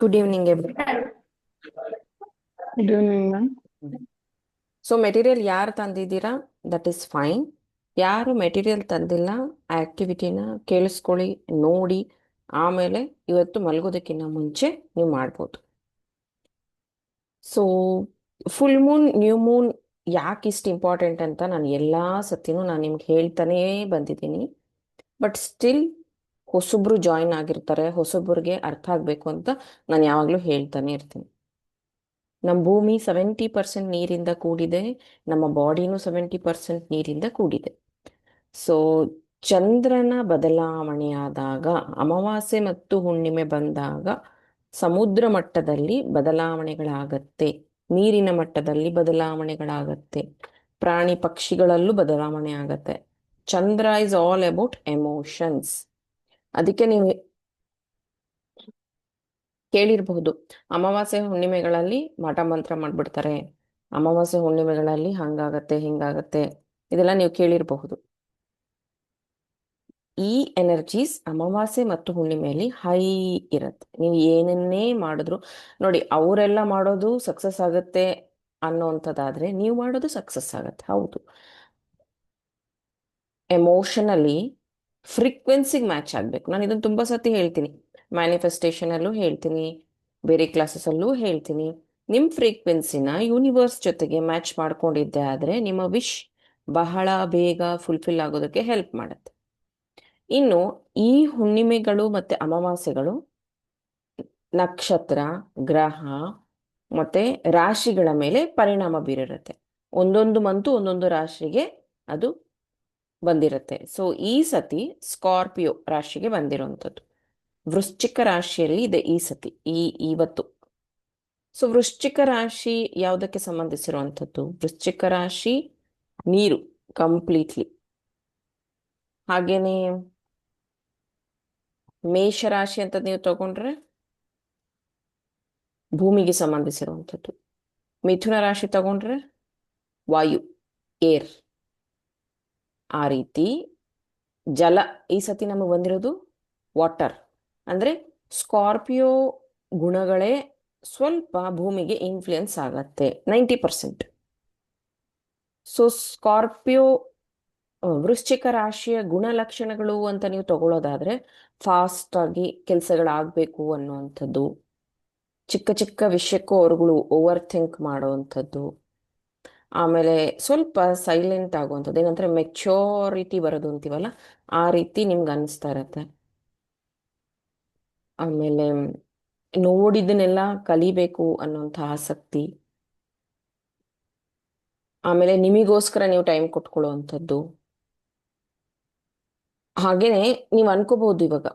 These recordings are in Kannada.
Good evening good evening ma'am so material ಯಾರು ತಂದಿದ್ದೀರಾ? ದಟ್ ಈಸ್ ಫೈನ್ ಯಾರು ಮೆಟೀರಿಯಲ್ ತಂದಿಲ್ಲ ಆ ಆಕ್ಟಿವಿಟಿನ ಕೇಳಿಸ್ಕೊಳ್ಳಿ ನೋಡಿ. ಆಮೇಲೆ ಇವತ್ತು ಮಲಗೋದಕ್ಕಿಂತ ಮುಂಚೆ ನೀವು ಮಾಡ್ಬೋದು. So full moon new moon ಯಾಕೆ ಇಷ್ಟು ಇಂಪಾರ್ಟೆಂಟ್ ಅಂತ ನಾನು ಎಲ್ಲ ಸತಿನೂ ನಾನು ನಿಮ್ಗೆ ಹೇಳ್ತಾನೇ ಬಂದಿದ್ದೀನಿ. ಬಟ್ ಸ್ಟಿಲ್ ಹೊಸಬ್ರು ಜಾಯಿನ್ ಆಗಿರ್ತಾರೆ, ಹೊಸಬ್ರಿಗೆ ಅರ್ಥ ಆಗಬೇಕು ಅಂತ ನಾನು ಯಾವಾಗಲೂ ಹೇಳ್ತಾನೆ ಇರ್ತೀನಿ. ನಮ್ಮ ಭೂಮಿ ಸೆವೆಂಟಿ ಪರ್ಸೆಂಟ್ ನೀರಿಂದ ಕೂಡಿದೆ, ನಮ್ಮ ಬಾಡಿನೂ ಸೆವೆಂಟಿ ಪರ್ಸೆಂಟ್ ನೀರಿಂದ ಕೂಡಿದೆ. ಸೊ ಚಂದ್ರನ ಬದಲಾವಣೆಯಾದಾಗ, ಅಮಾವಾಸ್ಯೆ ಮತ್ತು ಹುಣ್ಣಿಮೆ ಬಂದಾಗ ಸಮುದ್ರ ಮಟ್ಟದಲ್ಲಿ ಬದಲಾವಣೆಗಳಾಗತ್ತೆ, ನೀರಿನ ಮಟ್ಟದಲ್ಲಿ ಬದಲಾವಣೆಗಳಾಗತ್ತೆ, ಪ್ರಾಣಿ ಪಕ್ಷಿಗಳಲ್ಲೂ ಬದಲಾವಣೆ ಆಗತ್ತೆ Chandra is all about emotions ಅದಕ್ಕೆ ನೀವು ಕೇಳಿರಬಹುದು. ಅಮಾವಾಸ್ಯೆ ಹುಣ್ಣಿಮೆಗಳಲ್ಲಿ ಮಾಟ ಮಂತ್ರ ಮಾಡ್ಬಿಡ್ತಾರೆ. ಅಮಾವಾಸ್ಯೆ ಹುಣ್ಣಿಮೆಗಳಲ್ಲಿ ಹಂಗಾಗತ್ತೆ, ಹಿಂಗಾಗತ್ತೆ, ಇದೆಲ್ಲ ನೀವು ಕೇಳಿರಬಹುದು. ಈ ಎನರ್ಜೀಸ್ ಅಮಾವಾಸ್ಯೆ ಮತ್ತು ಹುಣ್ಣಿಮೆಯಲ್ಲಿ ಹೈ ಇರುತ್ತೆ. ನೀವು ಏನನ್ನೇ ಮಾಡಿದ್ರು, ನೋಡಿ ಅವರೆಲ್ಲ ಮಾಡೋದು ಸಕ್ಸಸ್ ಆಗುತ್ತೆ ಅನ್ನೋಂಥದ್ದಾದ್ರೆ ನೀವು ಮಾಡೋದು ಸಕ್ಸಸ್ ಆಗತ್ತೆ. ಹೌದು. ಎಮೋಷನಲಿ ಫ್ರೀಕ್ವೆನ್ಸಿಗೆ ಮ್ಯಾಚ್ ಆಗಬೇಕು. ನಾನು ಇದನ್ನು ತುಂಬ ಸತಿ ಹೇಳ್ತೀನಿ. ಮ್ಯಾನಿಫೆಸ್ಟೇಷನಲ್ಲೂ ಹೇಳ್ತೀನಿ. ಬೇರೆ ಕ್ಲಾಸಸಲ್ಲೂ ಹೇಳ್ತೀನಿ. ನಿಮ್ಮ ಫ್ರೀಕ್ವೆನ್ಸಿನ ಯೂನಿವರ್ಸ್ ಜೊತೆಗೆ ಮ್ಯಾಚ್ ಮಾಡ್ಕೊಂಡಿದ್ದೆ ಆದರೆ ನಿಮ್ಮ ವಿಶ್ ಬಹಳ ಬೇಗ ಫುಲ್ಫಿಲ್ ಆಗೋದಕ್ಕೆ ಹೆಲ್ಪ್ ಮಾಡುತ್ತೆ. ಇನ್ನು ಈ ಹುಣ್ಣಿಮೆಗಳು ಮತ್ತು ಅಮಾವಾಸ್ಯೆಗಳು, ನಕ್ಷತ್ರ, ಗ್ರಹ ಮತ್ತು ರಾಶಿಗಳ ಮೇಲೆ ಪರಿಣಾಮ ಬೀರಿರುತ್ತೆ. ಒಂದೊಂದು ಮಂತು ಒಂದೊಂದು ರಾಶಿಗೆ ಅದು ಬಂದಿರುತ್ತೆ. ಸೊ ಈ ಸತಿ ಸ್ಕಾರ್ಪಿಯೋ ರಾಶಿಗೆ ಬಂದಿರುವಂಥದ್ದು. ವೃಶ್ಚಿಕ ರಾಶಿಯಲ್ಲಿ ಇದೆ ಈ ಸತಿ, ಈ ಇವತ್ತು. ಸೊ ವೃಶ್ಚಿಕ ರಾಶಿ ಯಾವುದಕ್ಕೆ ಸಂಬಂಧಿಸಿರುವಂಥದ್ದು? ವೃಶ್ಚಿಕ ರಾಶಿ ನೀರು ಕಂಪ್ಲೀಟ್ಲಿ ಹಾಗೇನೆ ಮೇಷರಾಶಿ ಅಂತ ನೀವು ತಗೊಂಡ್ರೆ ಭೂಮಿಗೆ ಸಂಬಂಧಿಸಿರುವಂಥದ್ದು. ಮಿಥುನ ರಾಶಿ ತಗೊಂಡ್ರೆ ವಾಯು ಏರ್ ಆ ರೀತಿ ಜಲ, ಈ ಸತಿ ನಮಗೆ ಬಂದಿರೋದು ವಾಟರ್ ಅಂದರೆ ಸ್ಕಾರ್ಪಿಯೋ ಗುಣಗಳೇ ಸ್ವಲ್ಪ ಭೂಮಿಗೆ ಇನ್ಫ್ಲುಯೆನ್ಸ್ ಆಗತ್ತೆ ನೈಂಟಿ ಪರ್ಸೆಂಟ್ ಸೊ ಸ್ಕಾರ್ಪಿಯೋ ವೃಶ್ಚಿಕ ರಾಶಿಯ ಗುಣಲಕ್ಷಣಗಳು ಅಂತ ನೀವು ತಗೊಳ್ಳೋದಾದ್ರೆ ಫಾಸ್ಟ್ ಆಗಿ ಕೆಲಸಗಳಾಗಬೇಕು ಅನ್ನುವಂಥದ್ದು, ಚಿಕ್ಕ ಚಿಕ್ಕ ವಿಷಯಕ್ಕೂ ಅವರುಗಳು ಓವರ್ ಥಿಂಕ್ ಮಾಡುವಂಥದ್ದು ಆಮೇಲೆ ಸ್ವಲ್ಪ ಸೈಲೆಂಟ್ ಆಗುವಂಥದ್ದು. ಏನಂದ್ರೆ ಮೆಚೋರಿಟಿ ಬರೋದು ಅಂತೀವಲ್ಲ, ಆ ರೀತಿ ನಿಮ್ಗೆ ಅನಿಸ್ತಾ ಇರತ್ತೆ. ಆಮೇಲೆ ನೋಡಿದ್ದನ್ನೆಲ್ಲ ಕಲಿಬೇಕು ಅನ್ನೋಂಥ ಆಸಕ್ತಿ. ಆಮೇಲೆ ನಿಮಿಗೋಸ್ಕರ ನೀವು ಟೈಮ್ ಕೊಟ್ಕೊಳ್ಳುವಂಥದ್ದು. ಹಾಗೇನೆ ನೀವು ಅನ್ಕೋಬಹುದು ಇವಾಗ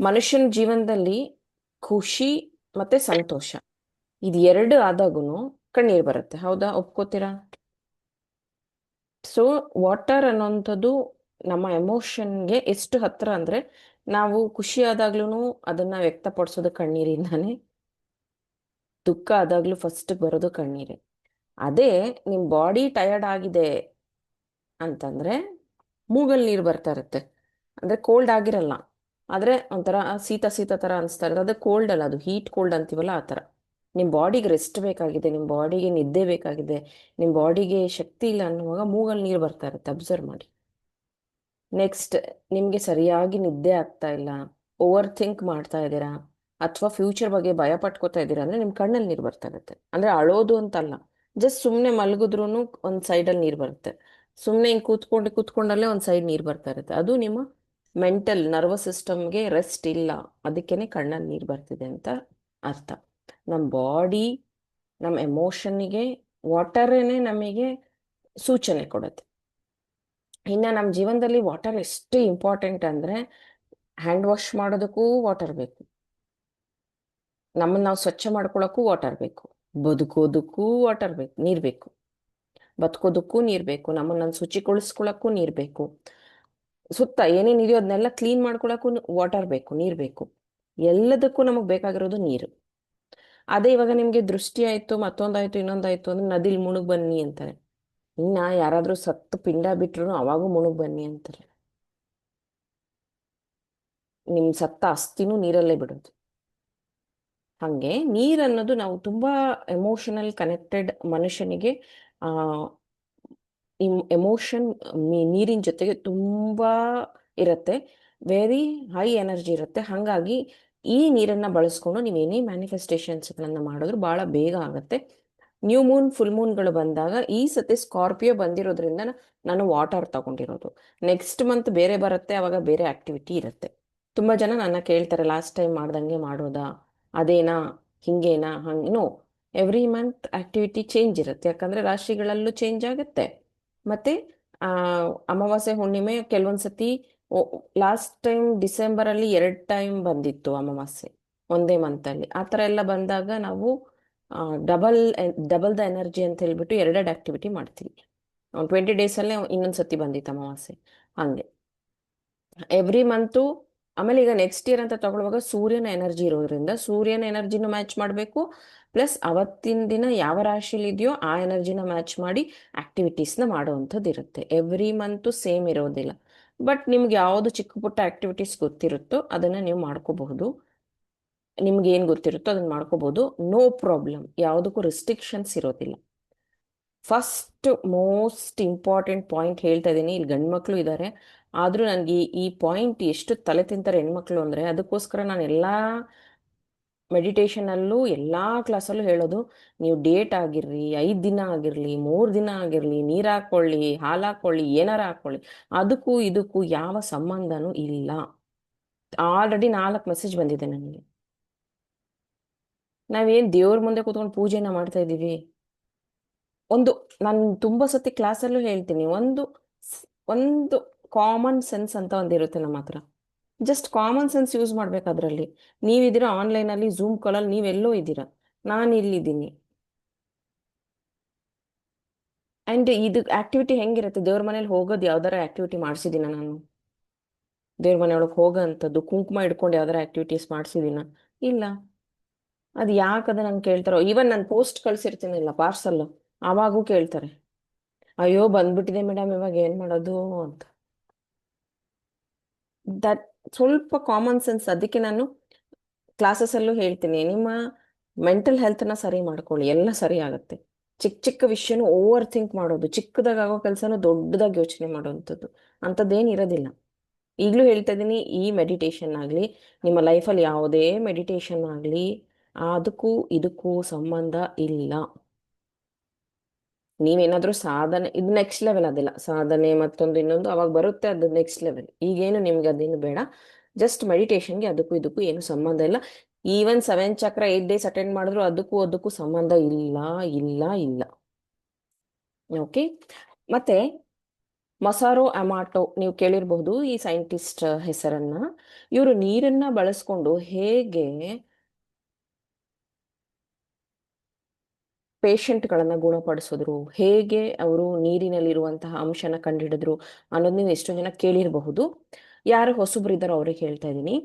ಮನುಷ್ಯನ ಜೀವನದಲ್ಲಿ ಖುಷಿ ಮತ್ತೆ ಸಂತೋಷ. ಇದು ಎರಡು ಆದಾಗೂ ಕಣ್ಣೀರು ಬರುತ್ತೆ. ಹೌದಾ? ಒಪ್ಕೋತೀರಾ? ಸೊ ವಾಟರ್ ಅನ್ನೋಂಥದ್ದು ನಮ್ಮ ಎಮೋಷನ್ಗೆ ಎಷ್ಟು ಹತ್ರ ಅಂದ್ರೆ ನಾವು ಖುಷಿ ಆದಾಗ್ಲೂ ಅದನ್ನ ವ್ಯಕ್ತಪಡಿಸೋದು ಕಣ್ಣೀರಿಂದಾನೆ. ದುಃಖ ಆದಾಗ್ಲೂ ಫಸ್ಟ್ ಬರೋದು ಕಣ್ಣೀರೇ. ಅದೇ ನಿಮ್ಮ ಬಾಡಿ ಟಯರ್ಡ್ ಆಗಿದೆ ಅಂತಂದ್ರೆ ಮೂಗಲ್ ನೀರು ಬರ್ತಾ ಇರುತ್ತೆ. ಅಂದ್ರೆ ಕೋಲ್ಡ್ ಆಗಿರಲ್ಲ. ಆದ್ರೆ ಒಂಥರ ಶೀತ ಶೀತ ತರ ಅನಿಸ್ತಾ ಇರುತ್ತೆ. ಅದೇ ಕೋಲ್ಡ್ ಅಲ್ಲ, ಅದು ಹೀಟ್ ಕೋಲ್ಡ್ ಅಂತೀವಲ್ಲ ಆ ಥರ ನಿಮ್ಮ ಬಾಡಿಗೆ ರೆಸ್ಟ್ ಬೇಕಾಗಿದೆ ನಿಮ್ಮ ಬಾಡಿಗೆ ನಿದ್ದೆ ಬೇಕಾಗಿದೆ ನಿಮ್ಮ ಬಾಡಿಗೆ ಶಕ್ತಿ ಇಲ್ಲ ಅನ್ನುವಾಗ ಮೂಗಲ್ಲಿ ನೀರು ಬರ್ತಾ ಇರುತ್ತೆ ಅಬ್ಸರ್ವ್ ಮಾಡಿ. ನೆಕ್ಸ್ಟ್ ನಿಮಗೆ ಸರಿಯಾಗಿ ನಿದ್ದೆ ಆಗ್ತಾ ಇಲ್ಲ ಓವರ್ ಥಿಂಕ್ ಮಾಡ್ತಾ ಇದ್ದೀರಾ, ಅಥವಾ ಫ್ಯೂಚರ್ ಬಗ್ಗೆ ಭಯ ಪಟ್ಕೋತಾ ಇದ್ದೀರಾ ಅಂದ್ರೆ ನಿಮ್ಮ ಕಣ್ಣಲ್ಲಿ ನೀರು ಬರ್ತಾ ಇರುತ್ತೆ. ಅಂದ್ರೆ ಅಳೋದು ಅಂತಲ್ಲ ಜಸ್ಟ್ ಸುಮ್ಮನೆ ಮಲಗಿದ್ರು ಒಂದು ಸೈಡಲ್ಲಿ ನೀರು ಬರುತ್ತೆ. ಸುಮ್ಮನೆ ಹಿಂಗೆ ಕೂತ್ಕೊಂಡು, ಕೂತ್ಕೊಂಡಲ್ಲೇ ಒಂದು ಸೈಡ್ ನೀರು ಬರ್ತಾ ಇರುತ್ತೆ. ಅದು ನಿಮ್ಮ ಮೆಂಟಲ್ ನರ್ವಸ್ ಸಿಸ್ಟಮ್ಗೆ ರೆಸ್ಟ್ ಇಲ್ಲ ಅದಕ್ಕೇ ಕಣ್ಣಲ್ಲಿ ನೀರು ಬರ್ತಿದೆ ಅಂತ ಅರ್ಥ. ನಮ್ಮ ಬಾಡಿ ನಮ್ಮ ಎಮೋಷನ್ನಿಗೆ, ವಾಟರೇನೆ ನಮಗೆ ಸೂಚನೆ ಕೊಡುತ್ತೆ. ಇನ್ನು ನಮ್ಮ ಜೀವನದಲ್ಲಿ ವಾಟರ್ ಎಷ್ಟು ಇಂಪಾರ್ಟೆಂಟ್ ಅಂದರೆ ಹ್ಯಾಂಡ್ ವಾಶ್ ಮಾಡೋದಕ್ಕೂ ವಾಟರ್ ಬೇಕು. ನಮ್ಮನ್ನು ನಾವು ಸ್ವಚ್ಛ ಮಾಡ್ಕೊಳ್ಳೋಕ್ಕೂ ವಾಟರ್ ಬೇಕು. ಬದುಕೋದಕ್ಕೂ ವಾಟರ್ ಬೇಕು, ನೀರು ಬೇಕು. ಬದುಕೋದಕ್ಕೂ ನೀರು ಬೇಕು, ನಮ್ಮನ್ನು ಶುಚಿಗೊಳಿಸ್ಕೊಳ್ಳೋಕ್ಕೂ ನೀರು ಬೇಕು. ಸುತ್ತ ಏನೇನು ಇದೆಯೋ ಅದನ್ನೆಲ್ಲ ಕ್ಲೀನ್ ಮಾಡ್ಕೊಳ್ಳೋಕ್ಕೂ ವಾಟರ್ ಬೇಕು, ನೀರು ಬೇಕು. ಎಲ್ಲದಕ್ಕೂ ನಮಗೆ ಬೇಕಾಗಿರೋದು ನೀರು. ಅದೇ ಇವಾಗ ನಿಮ್ಗೆ ದೃಷ್ಟಿ ಆಯ್ತು, ಮತ್ತೊಂದಾಯ್ತು, ಇನ್ನೊಂದಾಯ್ತು ಅಂದ್ರೆ ನದಿಲಿ ಮುಣುಗ್ ಬನ್ನಿ ಅಂತಾರೆ. ಇನ್ನ ಯಾರಾದ್ರೂ ಸತ್ತು ಪಿಂಡ ಬಿಟ್ರು ಅವಾಗೂ ಮುಣುಗ್ ಬನ್ನಿ ಅಂತಾರೆ. ನಿಮ್ ಸತ್ತ ಅಸ್ಥಿನೂ ನೀರಲ್ಲೇ ಬಿಡೋದು ಹಾಗೆ ನೀರ್ ಅನ್ನೋದು ನಾವು ತುಂಬಾ ಎಮೋಷನಲ್ ಕನೆಕ್ಟೆಡ್ ಮನುಷ್ಯನಿಗೆ, ಆ ಎಮೋಷನ್ ನೀರಿನ ಜೊತೆಗೆ ತುಂಬಾ ಇರತ್ತೆ. ವೆರಿ ಹೈ ಎನರ್ಜಿ ಇರುತ್ತೆ. ಹಾಗಾಗಿ ಈ ನೀರನ್ನ ಬಳಸ್ಕೊಂಡು ನೀವು ಏನೇ ಮ್ಯಾನಿಫೆಸ್ಟೇಷನ್ಸ್ಗಳನ್ನ ಮಾಡಿದ್ರು ಬಹಳ ಬೇಗ ಆಗುತ್ತೆ. ನ್ಯೂ ಮೂನ್ ಫುಲ್ ಮೂನ್ಗಳು ಬಂದಾಗ ಈ ಸತಿ ಸ್ಕಾರ್ಪಿಯೋ ಬಂದಿರೋದ್ರಿಂದ ನಾನು ವಾಟರ್ ತಗೊಂಡಿರೋದು. ನೆಕ್ಸ್ಟ್ ಮಂತ್ ಬೇರೆ ಬರುತ್ತೆ, ಅವಾಗ ಬೇರೆ ಆಕ್ಟಿವಿಟಿ ಇರುತ್ತೆ. ತುಂಬಾ ಜನ ನನ್ನ ಕೇಳ್ತಾರೆ ಲಾಸ್ಟ್ ಟೈಮ್ ಮಾಡ್ದಂಗೆ ಮಾಡೋದಾ? ಅದೇನಾ? ಹಿಂಗೇನಾ? ಹಾಗೇನೋ ಎವ್ರಿ ಮಂತ್ ಆಕ್ಟಿವಿಟಿ ಚೇಂಜ್ ಇರುತ್ತೆ. ಯಾಕಂದ್ರೆ ರಾಶಿಗಳಲ್ಲೂ ಚೇಂಜ್ ಆಗುತ್ತೆ. ಮತ್ತೆ ಅಮಾವಾಸ್ಯೆ ಹುಣ್ಣಿಮೆ ಕೆಲವೊಂದ್ ಸತಿ ಲಾಸ್ಟ್ ಟೈಮ್ ಡಿಸೆಂಬರ್ ಅಲ್ಲಿ ಎರಡ್ ಟೈಮ್ ಬಂದಿತ್ತು ಅಮಾವಾಸ್ಯೆ, ಒಂದೇ ಮಂತ್ ಅಲ್ಲಿ. ಆ ಥರ ಎಲ್ಲ ಬಂದಾಗ ನಾವು ಡಬಲ್ ಡಬಲ್ ದ ಎನರ್ಜಿ ಅಂತ ಹೇಳ್ಬಿಟ್ಟು ಎರಡೆರಡು ಆಕ್ಟಿವಿಟಿ ಮಾಡ್ತೀವಿ. ಟ್ವೆಂಟಿ ಡೇಸಲ್ಲೇ ಇನ್ನೊಂದು ಸತಿ ಬಂದಿತ್ತು ಅಮಾವಾಸ್ಯೆ, ಹಂಗೆ. ಎವ್ರಿ ಮಂತು ಆಮೇಲೆ ಈಗ ನೆಕ್ಸ್ಟ್ ಇಯರ್ ಅಂತ ತಗೊಳ್ಳುವಾಗ ಸೂರ್ಯನ ಎನರ್ಜಿ ಇರೋದ್ರಿಂದ ಸೂರ್ಯನ ಎನರ್ಜಿನೂ ಮ್ಯಾಚ್ ಮಾಡಬೇಕು ಪ್ಲಸ್ ಅವತ್ತಿನ ದಿನ ಯಾವ ರಾಶಿಲಿ ಇದೆಯೋ ಆ ಎನರ್ಜಿನ ಮ್ಯಾಚ್ ಮಾಡಿ ಆಕ್ಟಿವಿಟೀಸ್ನ ಮಾಡುವಂಥದ್ದು ಇರುತ್ತೆ ಎವ್ರಿ ಮಂತು ಸೇಮ್ ಇರೋದಿಲ್ಲ. ಬಟ್ ನಿಮ್ಗೆ ಯಾವುದು ಚಿಕ್ಕ ಪುಟ್ಟ ಆಕ್ಟಿವಿಟೀಸ್ ಗೊತ್ತಿರುತ್ತೋ ಅದನ್ನ ನೀವು ಮಾಡ್ಕೋಬಹುದು. ನಿಮ್ಗೆ ಏನು ಗೊತ್ತಿರುತ್ತೋ ಅದನ್ನ ಮಾಡ್ಕೋಬಹುದು. ನೋ ಪ್ರಾಬ್ಲಮ್ ಯಾವುದಕ್ಕೂ ರೆಸ್ಟ್ರಿಕ್ಷನ್ಸ್ ಇರೋದಿಲ್ಲ. ಫಸ್ಟ್ ಮೋಸ್ಟ್ ಇಂಪಾರ್ಟೆಂಟ್ ಪಾಯಿಂಟ್ ಹೇಳ್ತಾ ಇದ್ದೀನಿ. ಇಲ್ಲಿ ಗಂಡು ಮಕ್ಕಳು ಇದ್ದಾರೆ ಆದರೂ ನನಗೆ ಈ ಪಾಯಿಂಟ್ ಎಷ್ಟು ತಲೆ ತಿಂತಾರೆ ಹೆಣ್ಮಕ್ಳು ಅಂದರೆ ಅದಕ್ಕೋಸ್ಕರ ನಾನು ಎಲ್ಲ ಮೆಡಿಟೇಷನಲ್ಲೂ ಎಲ್ಲ ಕ್ಲಾಸಲ್ಲೂ ಹೇಳೋದು, ನೀವು ಡೇಟ್ ಆಗಿರ್ಲಿ, ಐದು ದಿನ ಆಗಿರಲಿ, ಮೂರು ದಿನ ಆಗಿರಲಿ, ನೀರು ಹಾಕ್ಕೊಳ್ಳಿ, ಹಾಲು ಹಾಕ್ಕೊಳ್ಳಿ, ಏನಾರ ಹಾಕ್ಕೊಳ್ಳಿ, ಅದಕ್ಕೂ ಇದಕ್ಕೂ ಯಾವ ಸಂಬಂಧನೂ ಇಲ್ಲ. ಆಲ್ರೆಡಿ ನಾಲ್ಕು ಮೆಸೇಜ್ ಬಂದಿದೆ ನನಗೆ. ನಾವೇನು ದೇವ್ರ ಮುಂದೆ ಕೂತ್ಕೊಂಡು ಪೂಜೆನ ಮಾಡ್ತಾ ಇದ್ದೀವಿ? ಒಂದು, ನಾನು ತುಂಬ ಸತಿ ಕ್ಲಾಸಲ್ಲೂ ಹೇಳ್ತೀನಿ, ಒಂದು ಒಂದು ಕಾಮನ್ ಸೆನ್ಸ್ ಅಂತ ಒಂದಿರುತ್ತೆ ನಮ್ಮ ಹತ್ರ ಜಸ್ಟ್ ಕಾಮನ್ ಸೆನ್ಸ್ ಯೂಸ್ ಮಾಡ್ಬೇಕು ಅದರಲ್ಲಿ. ನೀವಿದ್ದೀರಾ ಆನ್ಲೈನಲ್ಲಿ ಝೂಮ್ ಕಾಲಲ್ಲಿ ನೀವೆಲ್ಲೋ ಇದ್ದೀರಾ. ನಾನು ಇಲ್ಲಿದ್ದೀನಿ. ಆ್ಯಂಡ್ ಇದು ಆಕ್ಟಿವಿಟಿ ಹೆಂಗಿರುತ್ತೆ? ದೇವ್ರ ಮನೇಲಿ ಹೋಗೋದು ಯಾವ್ದಾರ ಆಕ್ಟಿವಿಟಿ ಮಾಡಿಸಿದ್ದೀನ ನಾನು? ದೇವ್ರ ಮನೆಯೊಳಗೆ ಹೋಗೋಂಥದ್ದು ಕುಂಕುಮ ಇಟ್ಕೊಂಡು ಯಾವ್ದಾರ ಆಕ್ಟಿವಿಟೀಸ್ ಮಾಡಿಸಿದ್ದೀನ ಇಲ್ಲ. ಅದು ಯಾಕದ ನಂಗೆ ಕೇಳ್ತಾರೋ? ಈವನ್ ನಾನು ಪೋಸ್ಟ್ ಕಳ್ಸಿರ್ತೀನಿಲ್ಲ ಪಾರ್ಸಲ್ ಆವಾಗೂ ಕೇಳ್ತಾರೆ. ಅಯ್ಯೋ, ಬಂದ್ಬಿಟ್ಟಿದೆ ಮೇಡಮ್ ಇವಾಗ ಏನು ಮಾಡೋದು ಅಂತ. ದಟ್ ಸ್ವಲ್ಪ ಕಾಮನ್ ಸೆನ್ಸ್ ಅದಕ್ಕೆ ನಾನು ಕ್ಲಾಸಸ್ಸಲ್ಲೂ ಹೇಳ್ತೀನಿ. ನಿಮ್ಮ ಮೆಂಟಲ್ ಹೆಲ್ತ್ನ ಸರಿ ಮಾಡ್ಕೊಳ್ಳಿ. ಎಲ್ಲ ಸರಿ ಆಗುತ್ತೆ. ಚಿಕ್ಕ ಚಿಕ್ಕ ವಿಷಯನೂ ಓವರ್ ಥಿಂಕ್ ಮಾಡೋದು, ಚಿಕ್ಕದಾಗೋ ಕೆಲಸನೂ ದೊಡ್ಡದಾಗಿ ಯೋಚನೆ ಮಾಡುವಂಥದ್ದು ಅಂಥದ್ದೇನು ಇರೋದಿಲ್ಲ. ಈಗಲೂ ಹೇಳ್ತಾ ಇದ್ದೀನಿ, ಈ ಮೆಡಿಟೇಷನ್ ಆಗಲಿ, ನಿಮ್ಮ ಲೈಫಲ್ಲಿ ಯಾವುದೇ ಮೆಡಿಟೇಷನ್ ಆಗಲಿ, ಅದಕ್ಕೂ ಇದಕ್ಕೂ ಸಂಬಂಧ ಇಲ್ಲ. ನೀವೇನಾದ್ರೂ ಸಾಧನೆ, ಇದು ನೆಕ್ಸ್ಟ್ ಲೆವೆಲ್ ಅದಿಲ್ಲ. ಸಾಧನೆ ಮತ್ತೊಂದು ಇನ್ನೊಂದು ಅವಾಗ ಬರುತ್ತೆ, ಅದು ನೆಕ್ಸ್ಟ್ ಲೆವೆಲ್ ಈಗೇನು ನಿಮ್ಗೆ ಅದೇನು ಬೇಡ. ಜಸ್ಟ್ ಮೆಡಿಟೇಷನ್ಗೆ ಅದಕ್ಕೂ ಇದಕ್ಕೂ ಏನು ಸಂಬಂಧ ಇಲ್ಲ. Even seven chakra eight days attend ಮಾಡಿದ್ರು ಅದಕ್ಕೂ ಅದಕ್ಕೂ ಸಂಬಂಧ ಇಲ್ಲ ಇಲ್ಲ ಇಲ್ಲ. ಓಕೆ ಮತ್ತೆ ಮಸಾರೋ ಅಮಾಟೋ ನೀವು ಕೇಳಿರಬಹುದು ಈ ಸೈಂಟಿಸ್ಟ್ ಹೆಸರನ್ನ. ಇವರು ನೀರನ್ನ ಬಳಸ್ಕೊಂಡು ಹೇಗೆ ಪೇಷಂಟ್ಗಳನ್ನ ಗುಣಪಡಿಸಿದ್ರು, ಹೇಗೆ ಅವರು ನೀರಿನಲ್ಲಿರುವಂತಹ ಅಂಶನ ಕಂಡುಹಿಡಿದ್ರು ಅನ್ನೋದು ನೀವು ಎಷ್ಟೋ ಜನ ಕೇಳಿರಬಹುದು. ಯಾರು ಹೊಸಬ್ರಿದ್ದಾರೋ ಅವ್ರಿಗೆ ಹೇಳ್ತಾ ಇದ್ದೀನಿ.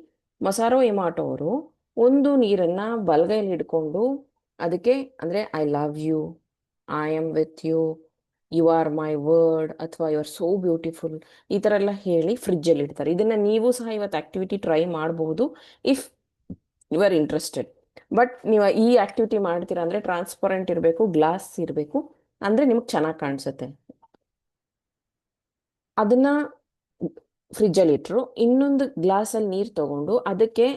ಮಸಾರೋ ಎಮಾಟೋ ಅವರು, ಒಂದು ನೀರನ್ನ ಬಲಗೈಲಿ ಹಿಡ್ಕೊಂಡು ಅದಕ್ಕೆ ಅಂದ್ರೆ I love you I am with you you are my word ಅಥವಾ ಯು ಆರ್ ಸೋ ಬ್ಯೂಟಿಫುಲ್ ಈ ಥರ ಎಲ್ಲ ಹೇಳಿ ಫ್ರಿಜ್ಜಲ್ಲಿ ಇಡ್ತಾರೆ. ಇದನ್ನ ನೀವು ಸಹ ಇವತ್ತು ಆಕ್ಟಿವಿಟಿ ಟ್ರೈ ಮಾಡಬಹುದು if you are interested but ನೀವು ಈ ಆಕ್ಟಿವಿಟಿ ಮಾಡ್ತೀರಾ ಅಂದರೆ ಟ್ರಾನ್ಸ್ಪರೆಂಟ್ ಇರಬೇಕು ಗ್ಲಾಸ್ ಇರಬೇಕು, ಅಂದರೆ ನಿಮಗೆ ಚೆನ್ನಾಗಿ ಕಾಣಿಸುತ್ತೆ. ಅದನ್ನ ಫ್ರಿಜ್ಜಲ್ಲಿ ಇಟ್ಟರು ಇನ್ನೊಂದು ಗ್ಲಾಸಲ್ಲಿ ನೀರು ತಗೊಂಡು ಅದಕ್ಕೆ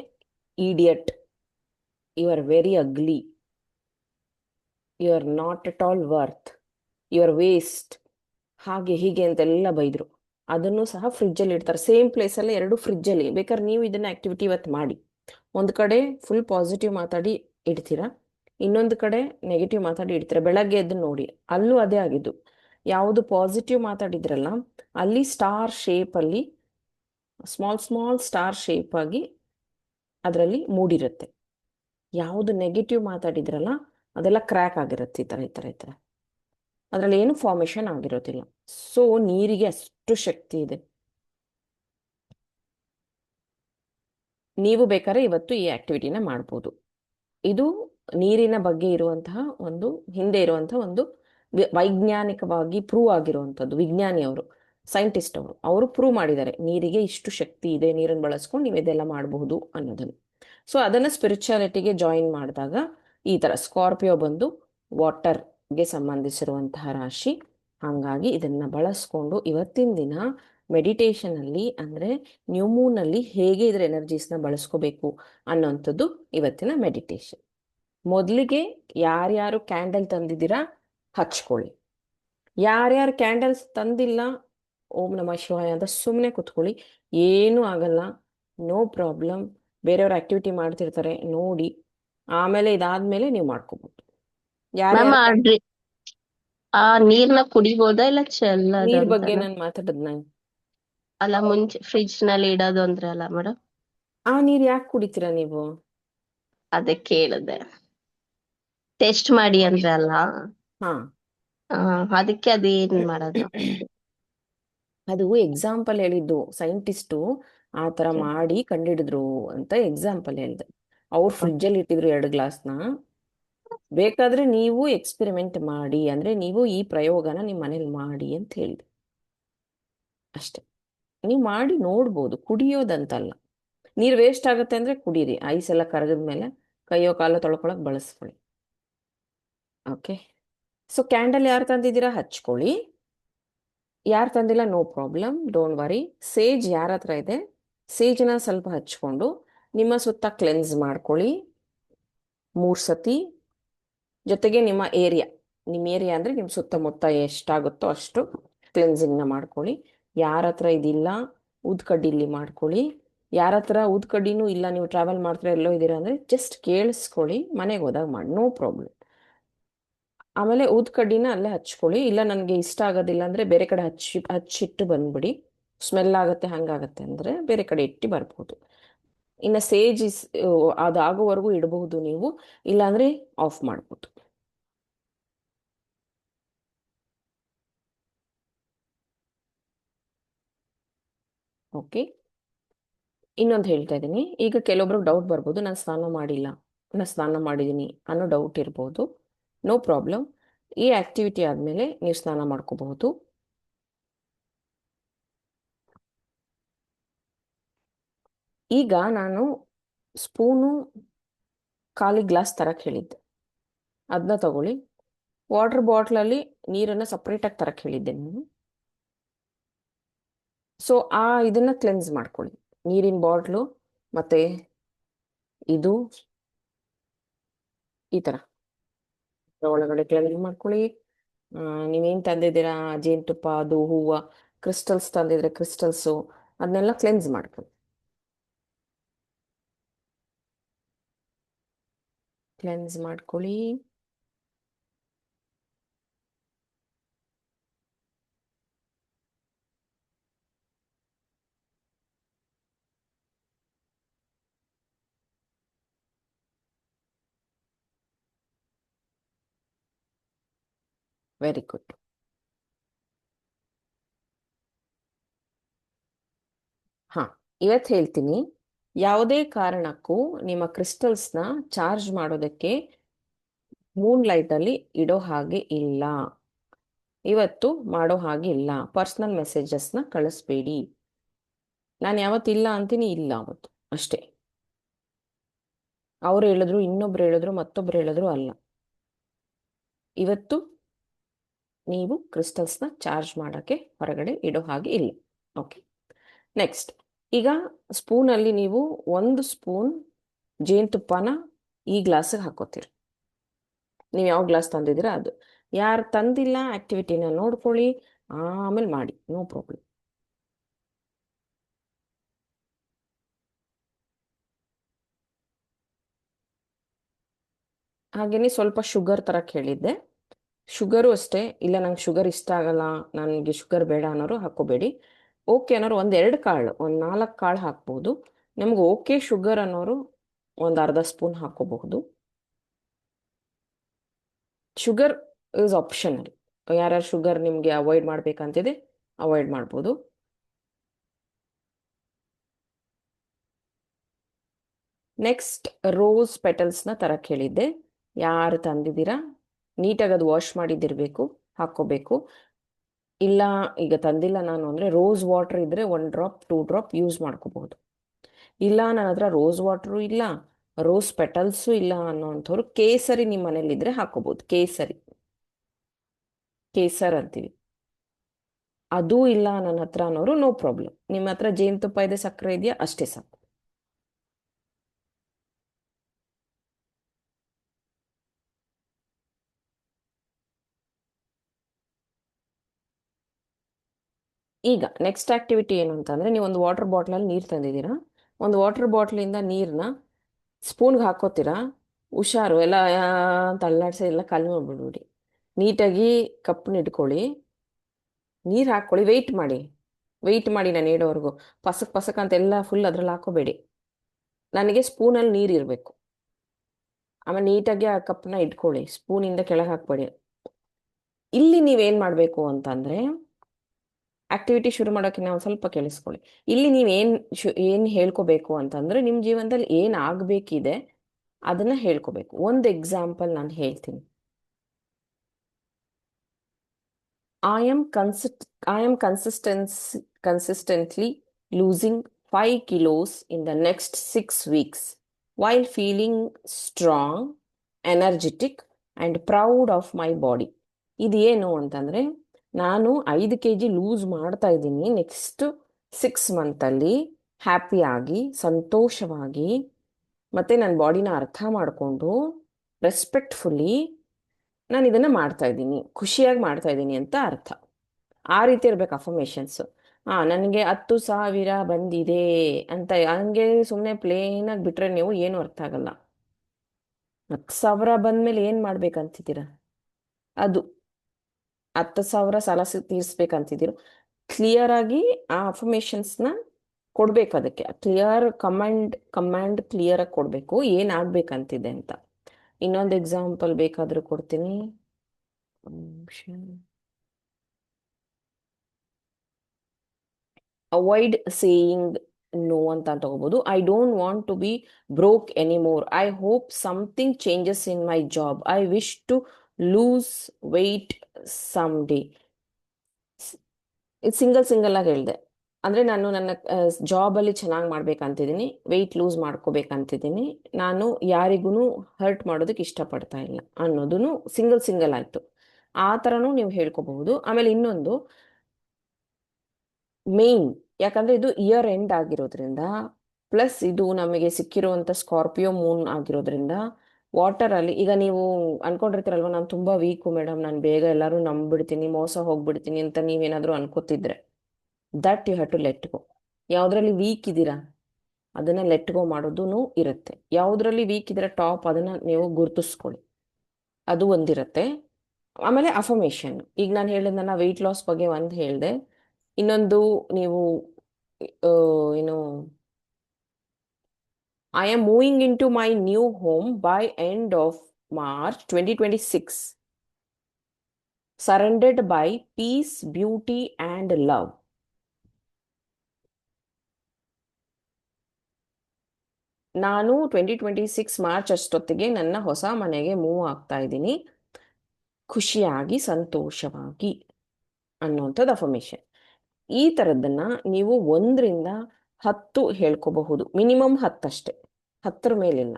idiot you are very ugly you are not at all worth you are waste ಹಾಗೆ ಹೀಗೆ ಅಂತೆಲ್ಲ ಬೈದರು. ಅದನ್ನು ಸಹ ಫ್ರಿಜ್ಜಲ್ಲಿ ಇಡ್ತಾರೆ. ಸೇಮ್ ಪ್ಲೇಸಲ್ಲಿ ಎರಡು ಫ್ರಿಜ್ಜಲ್ಲಿ ಬೇಕಾದ್ರೆ ನೀವು ಇದನ್ನು ಆಕ್ಟಿವಿಟಿ ಇವತ್ತು ಮಾಡಿ. ಒಂದು ಕಡೆ ಫುಲ್ ಪಾಸಿಟಿವ್ ಮಾತಾಡಿ ಇಡ್ತೀರಾ, ಇನ್ನೊಂದು ಕಡೆ ನೆಗೆಟಿವ್ ಮಾತಾಡಿ ಇಡ್ತೀರಾ? ಬೆಳಗ್ಗೆ ಎದ್ದು ನೋಡಿ, ಅಲ್ಲೂ ಅದೇ ಆಗಿದ್ದು. ಯಾವುದು ಪಾಸಿಟಿವ್ ಮಾತಾಡಿದ್ರಲ್ಲ, ಅಲ್ಲಿ ಸ್ಟಾರ್ ಶೇಪಲ್ಲಿ ಸ್ಮಾಲ್ ಸ್ಮಾಲ್ ಸ್ಟಾರ್ ಶೇಪ್ ಆಗಿ ಅದರಲ್ಲಿ ಮೂಡಿರುತ್ತೆ. ಯಾವುದು ನೆಗೆಟಿವ್ ಮಾತಾಡಿದ್ರಲ್ಲ, ಅದೆಲ್ಲ ಕ್ರ್ಯಾಕ್ ಆಗಿರುತ್ತೆ ಈ ಥರ ಈ ಥರ ಈ ಥರ ಅದರಲ್ಲಿ ಏನು ಫಾರ್ಮೇಷನ್ ಆಗಿರೋದಿಲ್ಲ. ಸೊ ನೀರಿಗೆ ಅಷ್ಟು ಶಕ್ತಿ ಇದೆ. ನೀವು ಬೇಕಾದ್ರೆ ಇವತ್ತು ಈ ಆಕ್ಟಿವಿಟಿನ ಮಾಡ್ಬೋದು. ಇದು ನೀರಿನ ಬಗ್ಗೆ ಇರುವಂತಹ ಒಂದು, ಹಿಂದೆ ಇರುವಂತಹ ಒಂದು ವೈಜ್ಞಾನಿಕವಾಗಿ ಪ್ರೂವ್ ಆಗಿರುವಂಥದ್ದು. ವಿಜ್ಞಾನಿ ಅವರು ಸೈಂಟಿಸ್ಟ್ ಅವರು. ಅವರು ಪ್ರೂವ್ ಮಾಡಿದ್ದಾರೆ, ನೀರಿಗೆ ಇಷ್ಟು ಶಕ್ತಿ ಇದೆ, ನೀರನ್ನು ಬಳಸ್ಕೊಂಡು ನೀವು ಇದೆಲ್ಲ ಮಾಡಬಹುದು ಅನ್ನೋದನ್ನು. ಸೊ ಅದನ್ನು ಸ್ಪಿರಿಚುಯಾಲಿಟಿಗೆ ಜಾಯಿನ್ ಮಾಡಿದಾಗ ಈ ಥರ ಸ್ಕಾರ್ಪಿಯೋ ಬಂದು ವಾಟರ್ಗೆ ಸಂಬಂಧಿಸಿರುವಂತಹ ರಾಶಿ, ಹಾಗಾಗಿ ಇದನ್ನು ಬಳಸ್ಕೊಂಡು ಇವತ್ತಿನ ದಿನ ಮೆಡಿಟೇಷನ್ ಅಲ್ಲಿ ಅಂದ್ರೆ ನ್ಯೂ ಮೂನಲ್ಲಿ ಹೇಗೆ ಎನರ್ಜೀಸ್ನ ಬಳಸ್ಕೋಬೇಕು ಅನ್ನೋಂಥದ್ದು ಇವತ್ತಿನ ಮೆಡಿಟೇಷನ್ ಮೊದಲಿಗೆ ಯಾರ್ಯಾರು ಕ್ಯಾಂಡಲ್ ತಂದಿದ್ದೀರಾ ಹಚ್ಕೊಳ್ಳಿ. ಯಾರ್ಯಾರು ಕ್ಯಾಂಡಲ್ಸ್ ತಂದಿಲ್ಲ ಓಂ ನಮ ಶಿವಾಯ ಅಂತ ಸುಮ್ಮನೆ ಕುತ್ಕೊಳ್ಳಿ. ಏನೂ ಆಗಲ್ಲ ನೋ ಪ್ರಾಬ್ಲಮ್ ಬೇರೆಯವ್ರ ಆಕ್ಟಿವಿಟಿ ಮಾಡ್ತಿರ್ತಾರೆ ನೋಡಿ. ಆಮೇಲೆ ಇದಾದ್ಮೇಲೆ ನೀವು ಮಾಡ್ಕೋಬಹುದು ನೀರ್ನ ಕುಡಿಬೋದಾ ಇಲ್ಲ ನೀರ್ ಬಗ್ಗೆ ನಾನು ಮಾತಾಡದ್ ನಾನು ಅಲ್ಲ ಮುಂಚೆ ಫ್ರಿಜ್ನಲ್ಲಿ ಇಡೋದು ಅಂದ್ರೆ ಅಲ್ಲ ಮೇಡಮ್ ಆ ನೀರ್ ಯಾಕೆ ಕುಡಿತೀರಾ ನೀವು? ಅದೇ ಕೇಳಿದೆ. ಟೆಸ್ಟ್ ಮಾಡಿ ಅಂದ್ರೆ ಅಲ್ಲ? ಹಾ. ಆ, ಅದಕ್ಕೆ ಅದೇನ್ ಮಾಡೋದು? ಅದು ಎಕ್ಸಾಂಪಲ್ ಹೇಳಿದ್ದು ಸೈಂಟಿಸ್ಟು ಆ ತರ Okay. ಮಾಡಿ ಕಂಡಿಡಿದ್ರು ಅಂತ ಎಕ್ಸಾಂಪಲ್ ಹೇಳಿದೆ. ಅವ್ರು ಫ್ರಿಡ್ಜ್ ಅಲ್ಲಿ ಇಟ್ಟಿದ್ರು ಎರಡು ಗ್ಲಾಸ್ನ ಬೇಕಾದ್ರೆ ನೀವು ಎಕ್ಸ್ಪೆರಿಮೆಂಟ್ ಮಾಡಿ ಅಂದ್ರೆ ನೀವು ಈ ಪ್ರಯೋಗನ ನಿಮ್ಮ ಮನೇಲಿ ಮಾಡಿ ಅಂತ ಹೇಳಿದೆ. ಅಷ್ಟೇ. ನೀವು ಮಾಡಿ ನೋಡ್ಬೋದು, ಕುಡಿಯೋದಂತಲ್ಲ. ನೀರು ವೇಸ್ಟ್ ಆಗುತ್ತೆ ಅಂದ್ರೆ ಕುಡೀರಿ, ಐಸ್ ಎಲ್ಲ ಕರಗಿದ್ಮೇಲೆ ಕೈಯೋ ಕಾಲು ತೊಳ್ಕೊಳಕ್ ಬಳಸ್ಕೊಳ್ಳಿ. ಓಕೆ ಸೊ ಕ್ಯಾಂಡಲ್ ಯಾರು ತಂದಿದ್ದೀರಾ? ಹಚ್ಕೊಳ್ಳಿ. ಯಾರು ತಂದಿಲ್ಲ? No problem don't worry sage ಯಾರ ಹತ್ರ ಇದೆ? ಸೇಜ್ನ ಸ್ವಲ್ಪ ಹಚ್ಕೊಂಡು ನಿಮ್ಮ ಸುತ್ತ ಕ್ಲೆನ್ಸ್ ಮಾಡ್ಕೊಳ್ಳಿ. ಮೂರು ಸತಿ. ಜೊತೆಗೆ ನಿಮ್ಮ ಏರಿಯಾ ನಿಮ್ಮ ಏರಿಯಾ ಅಂದರೆ ನಿಮ್ಮ ಸುತ್ತಮುತ್ತ ಎಷ್ಟಾಗುತ್ತೋ ಅಷ್ಟು ಕ್ಲೆನ್ಸಿಂಗ್ನ ಮಾಡ್ಕೊಳ್ಳಿ. ಯಾರ ಹತ್ರ ಇದಿಲ್ಲ ಊದ್ಕಡ್ಡಿಲಿ ಮಾಡ್ಕೊಳ್ಳಿ. ಯಾರ ಹತ್ರ ಊದ್ಕಡ್ಡಿನೂ ಇಲ್ಲ, ನೀವು ಟ್ರಾವೆಲ್ ಮಾಡ್ತಾರೆ ಎಲ್ಲೋ ಇದ್ದೀರಾ ಅಂದರೆ ಜಸ್ಟ್ ಕೇಳಿಸ್ಕೊಳ್ಳಿ, ಮನೆಗೆ ಹೋದಾಗ ಮಾಡಿ ನೋ ಪ್ರಾಬ್ಲಮ್ ಆಮೇಲೆ ಊದ್ಕಡ್ಡಿನ ಅಲ್ಲೇ ಹಚ್ಕೊಳ್ಳಿ, ಇಲ್ಲ ನನಗೆ ಇಷ್ಟ ಆಗೋದಿಲ್ಲ ಅಂದರೆ ಬೇರೆ ಕಡೆ ಹಚ್ಚಿ, ಹಚ್ಚಿಟ್ಟು ಬಂದ್ಬಿಡಿ. ಸ್ಮೆಲ್ ಆಗುತ್ತೆ ಹಂಗಾಗತ್ತೆ ಅಂದರೆ ಬೇರೆ ಕಡೆ ಇಟ್ಟು ಬರ್ಬೋದು. ಇನ್ನು ಸೇಜ್ ಇಸ್ ಅದಾಗೋವರೆಗೂ ಇಡಬಹುದು ನೀವು, ಇಲ್ಲಾಂದರೆ ಆಫ್ ಮಾಡ್ಬೋದು. ಓಕೆ. ಇನ್ನೊಂದು ಹೇಳ್ತಾ ಇದ್ದೀನಿ. ಈಗ ಕೆಲವೊಬ್ರಿಗೆ ಡೌಟ್ ಬರ್ಬೋದು, ನಾನು ಸ್ನಾನ ಮಾಡಿಲ್ಲ, ನಾನು ಸ್ನಾನ ಮಾಡಿದ್ದೀನಿ ಅನ್ನೋ ಡೌಟ್ ಇರ್ಬೋದು. ನೋ ಪ್ರಾಬ್ಲಮ್ ಈ ಆಕ್ಟಿವಿಟಿ ಆದಮೇಲೆ ನೀವು ಸ್ನಾನ ಮಾಡ್ಕೋಬಹುದು. ಈಗ ನಾನು ಸ್ಪೂನು, ಖಾಲಿ ಗ್ಲಾಸ್ ತರಕ್ಕೆ ಹೇಳಿದ್ದೆ. ಅದನ್ನ ತಗೊಳ್ಳಿ. ವಾಟರ್ ಬಾಟ್ಲಲ್ಲಿ ನೀರನ್ನು ಸಪ್ರೇಟಾಗಿ ತರಕ್ಕೆ ಹೇಳಿದ್ದೆ ನಾನು. ಸೊ ಆ ಇದನ್ನ ಕ್ಲೆನ್ಸ್ ಮಾಡ್ಕೊಳ್ಳಿ. ನೀರಿನ ಬಾಟ್ಲು ಮತ್ತೆ ಇದು ಈ ತರ. ಒಳಗಡೆ ಕ್ಲೆನ್ಸ್ ಮಾಡ್ಕೊಳ್ಳಿ. ನೀವೇನ್ ತಂದಿದ್ದೀರಾ? ಜೇನುತುಪ್ಪ, ಅದು, ಹೂವು ಕ್ರಿಸ್ಟಲ್ಸ್ ತಂದಿದ್ರೆ ಕ್ರಿಸ್ಟಲ್ಸು ಅದನ್ನೆಲ್ಲ ಕ್ಲೆನ್ಸ್ ಮಾಡ್ಕೊಳ್ಳಿ. ಕ್ಲೆನ್ಸ್ ಮಾಡ್ಕೊಳ್ಳಿ. ವೆರಿ ಗುಡ್ ಹಾ, ಇವತ್ತು ಹೇಳ್ತೀನಿ ಯಾವುದೇ ಕಾರಣಕ್ಕೂ ನಿಮ್ಮ ಕ್ರಿಸ್ಟಲ್ಸ್ನ ಚಾರ್ಜ್ ಮಾಡೋದಕ್ಕೆ ಮೂನ್ ಲೈಟಲ್ಲಿ ಇಡೋ ಹಾಗೆ ಇಲ್ಲ. ಇವತ್ತು ಮಾಡೋ ಹಾಗೆ ಇಲ್ಲ. ಪರ್ಸ್ನಲ್ ಮೆಸೇಜಸ್ನ ಕಳಿಸ್ಬೇಡಿ. ನಾನು ಯಾವತ್ತಿಲ್ಲ ಅಂತೀನಿ ಇಲ್ಲ ಅವತ್ತು, ಅಷ್ಟೇ. ಅವ್ರು ಹೇಳಿದ್ರು, ಇನ್ನೊಬ್ರು ಹೇಳಿದ್ರು, ಮತ್ತೊಬ್ರು ಹೇಳಿದ್ರು ಅಲ್ಲ. ಇವತ್ತು ನೀವು ಕ್ರಿಸ್ಟಲ್ಸ್ನ ಚಾರ್ಜ್ ಮಾಡೋಕ್ಕೆ ಹೊರಗಡೆ ಇಡೋ ಹಾಗೆ ಇಲ್ಲ. ಓಕೆ ನೆಕ್ಸ್ಟ್ ಈಗ ಸ್ಪೂನಲ್ಲಿ ನೀವು ಒಂದು ಸ್ಪೂನ್ ಜೇನುತುಪ್ಪನ ಈ ಗ್ಲಾಸಿಗೆ ಹಾಕೋತೀರಿ. ನೀವು ಯಾವ ಗ್ಲಾಸ್ ತಂದಿದ್ದೀರಾ ಅದು. ಯಾರು ತಂದಿಲ್ಲ ಆಕ್ಟಿವಿಟಿನ ನೋಡ್ಕೊಳ್ಳಿ, ಆಮೇಲೆ ಮಾಡಿ. ನೋ ಪ್ರಾಬ್ಲಮ್ ಹಾಗೇನೆ ಸ್ವಲ್ಪ ಶುಗರ್ ಥರ ಕೇಳಿದ್ದೆ ಶುಗರು ಅಷ್ಟೇ. ಇಲ್ಲ, ನಂಗೆ ಶುಗರ್ ಇಷ್ಟ ಆಗಲ್ಲ. ನನಗೆ ಶುಗರ್ ಬೇಡ ಅನ್ನೋರು ಹಾಕೋಬೇಡಿ ಓಕೆ ಅನ್ನೋರು ಒಂದು ಎರಡು ಕಾಳು, ಒಂದು ನಾಲ್ಕು ಕಾಳು ಹಾಕ್ಬೋದು. ನಿಮ್ಗೆ ಓಕೆ ಶುಗರ್ ಅನ್ನೋರು ಒಂದು ಅರ್ಧ ಸ್ಪೂನ್ ಹಾಕೋಬಹುದು ಶುಗರ್ ಇಸ್ ಆಪ್ಷನಲ್ ಯಾರ್ಯಾರು ಶುಗರ್ ನಿಮಗೆ ಅವಾಯ್ಡ್ ಮಾಡಬೇಕಂತಿದೆ ಅವಾಯ್ಡ್ ಮಾಡ್ಬೋದು. ನೆಕ್ಸ್ಟ್ ರೋಸ್ ಪೆಟಲ್ಸ್ನ ತರಕ್ಕೆ ಹೇಳಿದ್ದೆ ಯಾರು ತಂದಿದ್ದೀರಾ? ನೀಟಾಗಿ ಅದು ವಾಶ್ ಮಾಡಿದ್ದಿರಬೇಕು, ಹಾಕ್ಕೋಬೇಕು. ಇಲ್ಲ, ಈಗ ತಂದಿಲ್ಲ ನಾನು ಅಂದರೆ ರೋಸ್ ವಾಟರ್ ಇದ್ದರೆ one drop two drop use ಮಾಡ್ಕೋಬಹುದು. ಇಲ್ಲ, ನನ್ನ ಹತ್ರ ರೋಸ್ ವಾಟ್ರು ಇಲ್ಲ ರೋಸ್ ಪೆಟಲ್ಸು ಇಲ್ಲ ಅನ್ನೋಂಥವ್ರು ಕೇಸರಿ ನಿಮ್ಮ ಮನೇಲಿದ್ದರೆ ಹಾಕೋಬಹುದು ಕೇಸರಿ. ಕೇಸರ್ ಅಂತೀವಿ. ಅದೂ ಇಲ್ಲ ನನ್ನ ಹತ್ರ ಅನ್ನೋರು ನೋ ಪ್ರಾಬ್ಲಮ್ ನಿಮ್ಮ ಹತ್ರ ಜೇನುತುಪ್ಪ ಇದೆ, ಸಕ್ಕರೆ ಇದೆಯಾ, ಅಷ್ಟೇ ಸಾಕು. ಈಗ ನೆಕ್ಸ್ಟ್ ಆಕ್ಟಿವಿಟಿ ಏನು ಅಂತಂದರೆ ನೀವು ಒಂದು ವಾಟರ್ ಬಾಟ್ಲಲ್ಲಿ ನೀರು ತಂದಿದ್ದೀರಾ. ಒಂದು ವಾಟರ್ ಬಾಟ್ಲಿಂದ ನೀರನ್ನ ಸ್ಪೂನ್ಗೆ ಹಾಕೋತೀರಾ. ಹುಷಾರು, ಎಲ್ಲ ತಳ್ಳಾಡಿಸಿ ಎಲ್ಲ ಖಾಲಿ ಮಾಡಿಬಿಡ್ಬಿಡಿ ನೀಟಾಗಿ ಕಪ್ಪನ್ನ ಇಟ್ಕೊಳ್ಳಿ. ನೀರು ಹಾಕ್ಕೊಳ್ಳಿ ವೆಯ್ಟ್ ಮಾಡಿ. ವೆಯ್ಟ್ ಮಾಡಿ ನಾನು ಹೇಳೋವರೆಗೂ. ಪಸಕ್ ಪಸಕ್ ಅಂತ ಎಲ್ಲ ಫುಲ್ ಅದ್ರಲ್ಲಿ ಹಾಕೋಬೇಡಿ. ನನಗೆ ಸ್ಪೂನಲ್ಲಿ ನೀರು ಇರಬೇಕು. ಆಮೇಲೆ ನೀಟಾಗಿ ಆ ಕಪ್ಪನ್ನ ಇಟ್ಕೊಳ್ಳಿ. ಸ್ಪೂನಿಂದ ಕೆಳಗೆ ಹಾಕ್ಬೇಡಿ. ಇಲ್ಲಿ ನೀವೇನು ಮಾಡಬೇಕು ಅಂತಂದರೆ ಆಕ್ಟಿವಿಟಿ ಶುರು ಮಾಡೋಕ್ಕಿಂತ ಒಂದು ಸ್ವಲ್ಪ ಕೇಳಿಸ್ಕೊಳ್ಳಿ. ಇಲ್ಲಿ ನೀವು ಏನು ಶು, ಏನು ಹೇಳ್ಕೋಬೇಕು ಅಂತಂದರೆ ನಿಮ್ಮ ಜೀವನದಲ್ಲಿ ಏನು ಆಗಬೇಕಿದೆ ಅದನ್ನು ಹೇಳ್ಕೋಬೇಕು. ಒಂದು ಎಕ್ಸಾಂಪಲ್ ನಾನು ಹೇಳ್ತೀನಿ. I am consist I am consistence consistently losing five kilos in the next six weeks while feeling strong energetic and proud of my body ಇದು ಏನು ಅಂತಂದರೆ ನಾನು ಐದು ಕೆ ಜಿ ಲೂಸ್ ಮಾಡ್ತಾ ಇದ್ದೀನಿ. ನೆಕ್ಸ್ಟ್ ಸಿಕ್ಸ್ ಮಂತಲ್ಲಿ ಹ್ಯಾಪಿಯಾಗಿ ಸಂತೋಷವಾಗಿ ಮತ್ತು ನನ್ನ ಬಾಡಿನ ಅರ್ಥ ಮಾಡಿಕೊಂಡು ರೆಸ್ಪೆಕ್ಟ್ಫುಲ್ಲಿ ನಾನು ಇದನ್ನು ಮಾಡ್ತಾ ಇದ್ದೀನಿ. ಖುಷಿಯಾಗಿ ಮಾಡ್ತಾ ಇದ್ದೀನಿ ಅಂತ ಅರ್ಥ. ಆ ರೀತಿ ಇರಬೇಕು ಅಫರ್ಮೇಷನ್ಸ್ ಹಾಂ ನನಗೆ ಹತ್ತು ಸಾವಿರ ಬಂದಿದೆ ಅಂತ ಹಂಗೆ ಸುಮ್ಮನೆ ಪ್ಲೇನಾಗಿ ಬಿಟ್ರೆ ನೀವು ಏನು ಅರ್ಥ ಆಗಲ್ಲ. ಹತ್ತು ಸಾವಿರ ಬಂದಮೇಲೆ ಏನು ಮಾಡ್ಬೇಕಂತಿದ್ದೀರಾ? ಅದು. ಹತ್ತು ಸಾವಿರ ಸಾಲ ತೀರಿಸ್ಬೇಕಂತಿದ್ದೀರೋ ಕ್ಲಿಯರ್ ಆಗಿ ಆ ಅಫರ್ಮೇಷನ್ಸ್ನ ಕೊಡ್ಬೇಕು ಅದಕ್ಕೆ. ಕ್ಲಿಯರ್ ಕಮಾಂಡ್ ಕಮಾಂಡ್ ಕ್ಲಿಯರ್ ಆಗಿ ಕೊಡಬೇಕು. ಏನಾಗಬೇಕಂತಿದೆ ಅಂತ. ಇನ್ನೊಂದು ಎಕ್ಸಾಂಪಲ್ ಬೇಕಾದರೂ ಕೊಡ್ತೀನಿ. ಅವಾಯ್ಡ್ ಸೇಯಿಂಗ್ ನೋ ಅಂತ ತಗೋಬಹುದು I don't want to be broke anymore I hope something changes in my job I wish to lose weight someday ಇದು ಸಿಂಗಲ್ ಸಿಂಗಲ್ ಆಗಿ ಹೇಳಿದೆ. ಅಂದರೆ ನಾನು ನನ್ನ ಜಾಬಲ್ಲಿ ಚೆನ್ನಾಗಿ ಮಾಡ್ಬೇಕಂತಿದ್ದೀನಿ ವೆಯ್ಟ್ ಲೂಸ್ ಮಾಡ್ಕೋಬೇಕಂತಿದ್ದೀನಿ, ನಾನು ಯಾರಿಗೂ ಹರ್ಟ್ ಮಾಡೋದಕ್ಕೆ ಇಷ್ಟಪಡ್ತಾ ಇಲ್ಲ ಅನ್ನೋದನ್ನು ಸಿಂಗಲ್ ಸಿಂಗಲ್ ಆಯಿತು. ಆ ಥರನೂ ನೀವು ಹೇಳ್ಕೋಬಹುದು. ಆಮೇಲೆ ಇನ್ನೊಂದು ಮೇನ್ ಯಾಕಂದರೆ ಇದು ಇಯರ್ ಎಂಡ್ ಆಗಿರೋದ್ರಿಂದ ಪ್ಲಸ್ ಇದು ನಮಗೆ ಸಿಕ್ಕಿರುವಂಥ ಸ್ಕಾರ್ಪಿಯೋ ಮೂನ್ ಆಗಿರೋದ್ರಿಂದ ವಾಟರಲ್ಲಿ ಈಗ ನೀವು ಅನ್ಕೊಂಡಿರ್ತೀರಲ್ವ, ನಾನು ತುಂಬ ವೀಕು ಮೇಡಮ್ ನಾನು ಬೇಗ ಎಲ್ಲರೂ ನಂಬಿಡ್ತೀನಿ ಮೋಸ ಹೋಗ್ಬಿಡ್ತೀನಿ ಅಂತ ನೀವೇನಾದರೂ ಅನ್ಕೋತಿದ್ರೆ that you have to let go ಯಾವುದ್ರಲ್ಲಿ ವೀಕ್ ಇದ್ದೀರಾ, ಅದನ್ನು ಲೆಟ್ ಗೋ ಮಾಡೋದು ಇರುತ್ತೆ. ಯಾವುದ್ರಲ್ಲಿ ವೀಕ್ ಇದ್ರೆ ಟಾಪ್ ಅದನ್ನು ನೀವು ಗುರುತಿಸ್ಕೊಳ್ಳಿ. ಅದು ಒಂದಿರುತ್ತೆ. ಆಮೇಲೆ ಅಫಮೇಷನ್ ಈಗ ನಾನು ಹೇಳಿದ್ನಲ್ಲ ವೆಯ್ಟ್ ಲಾಸ್ ಬಗ್ಗೆ ಒಂದು ಹೇಳಿದೆ. ಇನ್ನೊಂದು ನೀವು ಏನು I am moving into my new home by end of March twenty twenty six beauty, and love ನಾನು ಟ್ವೆಂಟಿ ಟ್ವೆಂಟಿ ಸಿಕ್ಸ್ ಮಾರ್ಚ್ ಅಷ್ಟೊತ್ತಿಗೆ ನನ್ನ ಹೊಸ ಮನೆಗೆ ಮೂವ್ ಆಗ್ತಾ ಇದ್ದೀನಿ. ಖುಷಿಯಾಗಿ ಸಂತೋಷವಾಗಿ ಅನ್ನುವಂಥದ್ದು ಅಫರ್ಮೇಷನ್ ಈ ಥರದ್ದನ್ನು ನೀವು ಒಂದರಿಂದ ಹತ್ತು ಹೇಳ್ಕೋಬಹುದು. ಮಿನಿಮಮ್ ಹತ್ತಷ್ಟೇ. ಹತ್ತರ ಮೇಲಿಲ್ಲ.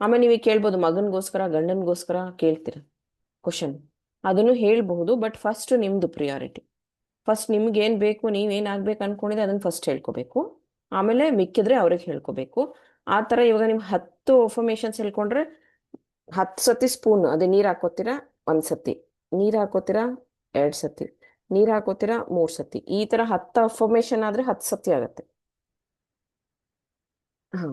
ಆಮೇಲೆ ನೀವು ಕೇಳ್ಬೋದು, ಮಗನಿಗೋಸ್ಕರ, ಗಂಡನಿಗೋಸ್ಕರ ಕೇಳ್ತೀರ? ಕ್ವಶನ್ ಅದನ್ನು ಹೇಳ್ಬಹುದು ಬಟ್ ಫಸ್ಟ್ ನಿಮ್ಮದು ಪ್ರಿಯಾರಿಟಿ ಫಸ್ಟ್ ನಿಮ್ಗೆ ಏನು ಬೇಕು, ನೀವೇನಾಗ್ಬೇಕು ಅನ್ಕೊಂಡಿದ್ರೆ ಅದನ್ನು ಫಸ್ಟ್ ಹೇಳ್ಕೋಬೇಕು. ಆಮೇಲೆ ಮಿಕ್ಕಿದ್ರೆ ಅವ್ರಿಗೆ ಹೇಳ್ಕೋಬೇಕು. ಆ ಥರ ಇವಾಗ ನಿಮ್ಗೆ ಹತ್ತು ಅಫರ್ಮೇಷನ್ಸ್ ಹೇಳ್ಕೊಂಡ್ರೆ ಹತ್ತು ಸತಿ ಸ್ಪೂನ್ ಅದೇ ನೀರು ಹಾಕೋತೀರಾ ಒಂದು ಸತಿ. ನೀರು ಹಾಕೋತೀರಾ ಎರಡು ಸತಿ. ನೀರು ಹಾಕೋತೀರಾ ಮೂರು ಸತಿ. ಈ ಥರ ಹತ್ತು ಅಫರ್ಮೇಷನ್ ಆದರೆ ಹತ್ತು ಸತಿ ಆಗುತ್ತೆ. ಹಾಂ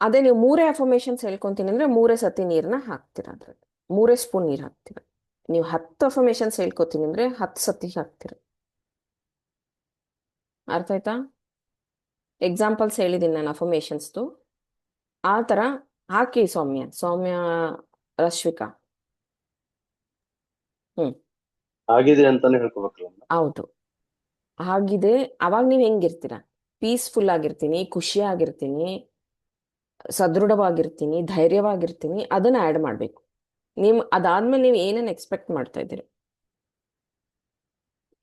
ಅದೇ ನೀವು ಮೂರೇ ಅಫರ್ಮೇಷನ್ಸ್ ಹೇಳ್ಕೊಂತೀನಿ ಅಂದ್ರೆ ಮೂರೇ ಸತಿ ನೀರನ್ನ ಹಾಕ್ತೀರ ಅದ್ರಲ್ಲಿ. ಮೂರೇ ಸ್ಪೂನ್ ನೀರು ಹಾಕ್ತೀರ. ನೀವು ಹತ್ತು ಅಫರ್ಮೇಷನ್ಸ್ ಹೇಳ್ಕೊತೀನಿ ಅಂದ್ರೆ ಹತ್ತು ಸತಿ ಹಾಕ್ತೀರ. ಅರ್ಥ ಆಯ್ತಾ? ಎಕ್ಸಾಂಪಲ್ಸ್ ಹೇಳಿದ್ದೀನಿ ನಾನು ಅಫರ್ಮೇಷನ್ಸ್ದು ಆ ತರ ಹಾಕಿ ಸೌಮ್ಯ ಸೌಮ್ಯ ರಶ್ವಿಕಾ. ಹ್ಮ್. ಆಗಿದೆ ಅಂತಾನೆ ಹೇಳ್ಕೋಬೇಕಲ್ಲ ಹೌದು. ಆಗಿದೆ ಅವಾಗ ನೀವು ಹೆಂಗಿರ್ತೀರ? ಪೀಸ್ಫುಲ್ ಆಗಿರ್ತೀನಿ ಖುಷಿಯಾಗಿರ್ತೀನಿ ಸದೃಢವಾಗಿರ್ತೀನಿ ಧೈರ್ಯವಾಗಿರ್ತೀನಿ ಅದನ್ನ ಆ್ಯಡ್ ಮಾಡಬೇಕು. ನಿಮ್ ಅದಾದ್ಮೇಲೆ ನೀವು ಏನನ್ನ ಎಕ್ಸ್ಪೆಕ್ಟ್ ಮಾಡ್ತಾ ಇದ್ದೀರಿ?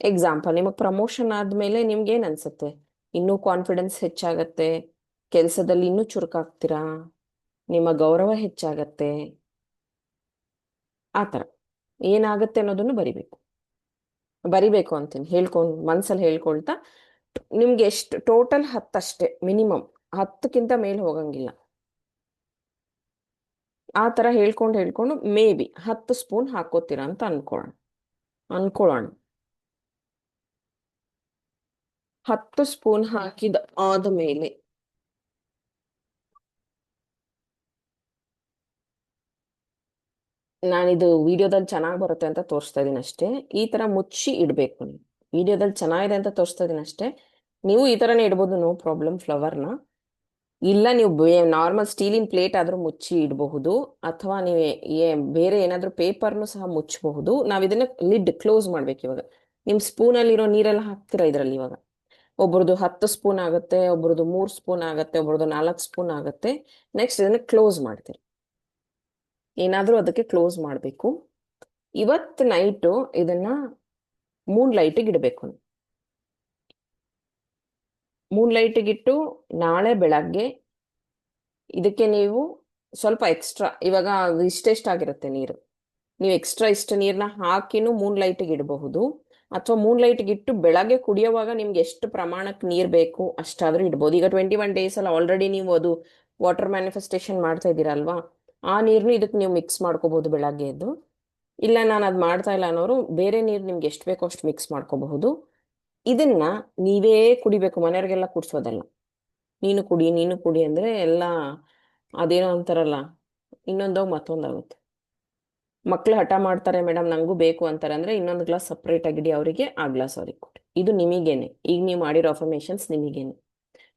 ಎಕ್ಸಾಂಪಲ್ ನಿಮಗೆ ಪ್ರಮೋಷನ್ ಆದ್ಮೇಲೆ ನಿಮ್ಗೆ ಏನ್ ಅನ್ಸುತ್ತೆ? ಇನ್ನೂ ಕಾನ್ಫಿಡೆನ್ಸ್ ಹೆಚ್ಚಾಗತ್ತೆ? ಕೆಲಸದಲ್ಲಿ ಇನ್ನೂ ಚುರುಕಾಗ್ತೀರಾ? ನಿಮ್ಮ ಗೌರವ ಹೆಚ್ಚಾಗತ್ತೆ? ಆ ಥರ. ಏನಾಗತ್ತೆ ಅನ್ನೋದನ್ನು ಬರಿಬೇಕು. ಬರಿಬೇಕು ಅಂತೀನಿ. ಹೇಳ್ಕೊಂಡು ಮನಸ್ಸಲ್ಲಿ ಹೇಳ್ಕೊಳ್ತಾ. ನಿಮ್ಗೆ ಎಷ್ಟು, ಟೋಟಲ್ ಹತ್ತಷ್ಟೇ ಮಿನಿಮಮ್. ಹತ್ತಕ್ಕಿಂತ ಮೇಲೆ ಹೋಗಂಗಿಲ್ಲ. ಆ ಥರ ಹೇಳ್ಕೊಂಡು ಹೇಳ್ಕೊಂಡು, ಮೇ ಬಿ ಹತ್ತು ಸ್ಪೂನ್ ಹಾಕೋತೀರಾ ಅಂತ ಅನ್ಕೊಳ್ಳೋಣ ಅನ್ಕೊಳ್ಳೋಣ ಹತ್ತು ಸ್ಪೂನ್ ಹಾಕಿದ ಆದ್ಮೇಲೆ ನಾನಿದು ವಿಡಿಯೋದಲ್ಲಿ ಚೆನ್ನಾಗಿ ಬರುತ್ತೆ ಅಂತ ತೋರಿಸ್ತಾ ಇದ್ದೀನಿ ಅಷ್ಟೇ. ಈ ಥರ ಮುಚ್ಚಿ ಇಡಬೇಕು ನೀವು. ವಿಡಿಯೋದಲ್ಲಿ ಚೆನ್ನಾಗಿದೆ ಅಂತ ತೋರಿಸ್ತಾ ಇದ್ದೀನಿ ಅಷ್ಟೇ. ನೀವು ಈ ಥರನೇ ಇಡ್ಬೋದು, ನೋ ಪ್ರಾಬ್ಲಮ್ ಫ್ಲವರ್ನ ಇಲ್ಲ, ನೀವು ನಾರ್ಮಲ್ ಸ್ಟೀಲಿನ ಪ್ಲೇಟ್ ಆದರೂ ಮುಚ್ಚಿ ಇಡಬಹುದು. ಅಥವಾ ನೀವು ಬೇರೆ ಏನಾದರೂ ಪೇಪರ್ನು ಸಹ ಮುಚ್ಚಬಹುದು. ನಾವು ಇದನ್ನ ಲಿಡ್ ಕ್ಲೋಸ್ ಮಾಡ್ಬೇಕು ಇವಾಗ. ನಿಮ್ಮ ಸ್ಪೂನಲ್ಲಿರೋ ನೀರೆಲ್ಲ ಹಾಕ್ತೀರಾ ಇದರಲ್ಲಿ ಇವಾಗ? ಒಬ್ರದ್ದು ಹತ್ತು ಸ್ಪೂನ್ ಆಗುತ್ತೆ ಒಬ್ರದ್ದು ಮೂರು ಸ್ಪೂನ್ ಆಗುತ್ತೆ ಒಬ್ರದ್ದು ನಾಲ್ಕು ಸ್ಪೂನ್ ಆಗುತ್ತೆ. ನೆಕ್ಸ್ಟ್ ಇದನ್ನ ಕ್ಲೋಸ್ ಮಾಡ್ತೀರಿ. ಏನಾದ್ರೂ ಅದಕ್ಕೆ ಕ್ಲೋಸ್ ಮಾಡಬೇಕು. ಇವತ್ತು ನೈಟು ಇದನ್ನ ಮೂನ್ ಲೈಟಿಗೆ ಇಡಬೇಕು. ಮೂನ್ ಲೈಟಿಗೆ ಇಟ್ಟು ನಾಳೆ ಬೆಳಗ್ಗೆ ಇದಕ್ಕೆ ನೀವು ಸ್ವಲ್ಪ ಎಕ್ಸ್ಟ್ರಾ ಇವಾಗ ಇಷ್ಟೆಷ್ಟಾಗಿರುತ್ತೆ ನೀರು. ನೀವು ಎಕ್ಸ್ಟ್ರಾ ಇಷ್ಟು ನೀರನ್ನ ಹಾಕಿನೂ ಮೂನ್ ಲೈಟಿಗೆ ಇಡಬಹುದು. ಅಥವಾ ಮೂನ್ ಲೈಟ್ಗೆ ಇಟ್ಟು ಬೆಳಗ್ಗೆ ಕುಡಿಯುವಾಗ ನಿಮ್ಗೆ ಎಷ್ಟು ಪ್ರಮಾಣಕ್ಕೆ ನೀರು ಬೇಕು ಅಷ್ಟಾದರೂ ಇಡ್ಬೋದು. ಈಗ ಟ್ವೆಂಟಿ ಒನ್ ಡೇಸ್ ಅಲ್ಲಿ ಆಲ್ರೆಡಿ ನೀವು ಅದು ವಾಟರ್ ಮ್ಯಾನಿಫೆಸ್ಟೇಷನ್ ಮಾಡ್ತಾ ಇದ್ದೀರಲ್ವಾ? ಆ ನೀರನ್ನು ಇದಕ್ಕೆ ನೀವು ಮಿಕ್ಸ್ ಮಾಡ್ಕೋಬಹುದು ಬೆಳಗ್ಗೆ ಎದ್ದು. ಇಲ್ಲ ನಾನು ಅದು ಮಾಡ್ತಾ ಇಲ್ಲ ಅನ್ನೋರು ಬೇರೆ ನೀರು ನಿಮ್ಗೆ ಎಷ್ಟು ಬೇಕೋ ಅಷ್ಟು ಮಿಕ್ಸ್ ಮಾಡ್ಕೋಬಹುದು. ಇದನ್ನ ನೀವೇ ಕುಡಿಬೇಕು, ಮನೆಯವ್ರಿಗೆಲ್ಲ ಕುಡಿಸೋದಲ್ಲ. ನೀನು ಕುಡಿ ನೀನು ಕುಡಿ ಅಂದ್ರೆ ಎಲ್ಲ ಅದೇನೋ ಅಂತಾರಲ್ಲ ಇನ್ನೊಂದೋಗಿ ಮತ್ತೊಂದಾಗುತ್ತೆ ಮಕ್ಳು ಹಠ ಮಾಡ್ತಾರೆ ಮೇಡಮ್, ನಂಗೂ ಬೇಕು ಅಂತಾರೆ ಅಂದ್ರೆ ಇನ್ನೊಂದು ಗ್ಲಾಸ್ ಸಪ್ರೇಟ್ ಆಗಿಡಿ ಅವರಿಗೆ, ಆ ಗ್ಲಾಸ್ ಅವ್ರಿಗೆ ಕೊಡಿ. ಇದು ನಿಮಗೇನೆ. ಈಗ ನೀವು ಮಾಡಿರೋ ಅಫರ್ಮೇಷನ್ಸ್ ನಿಮಗೇನೆ.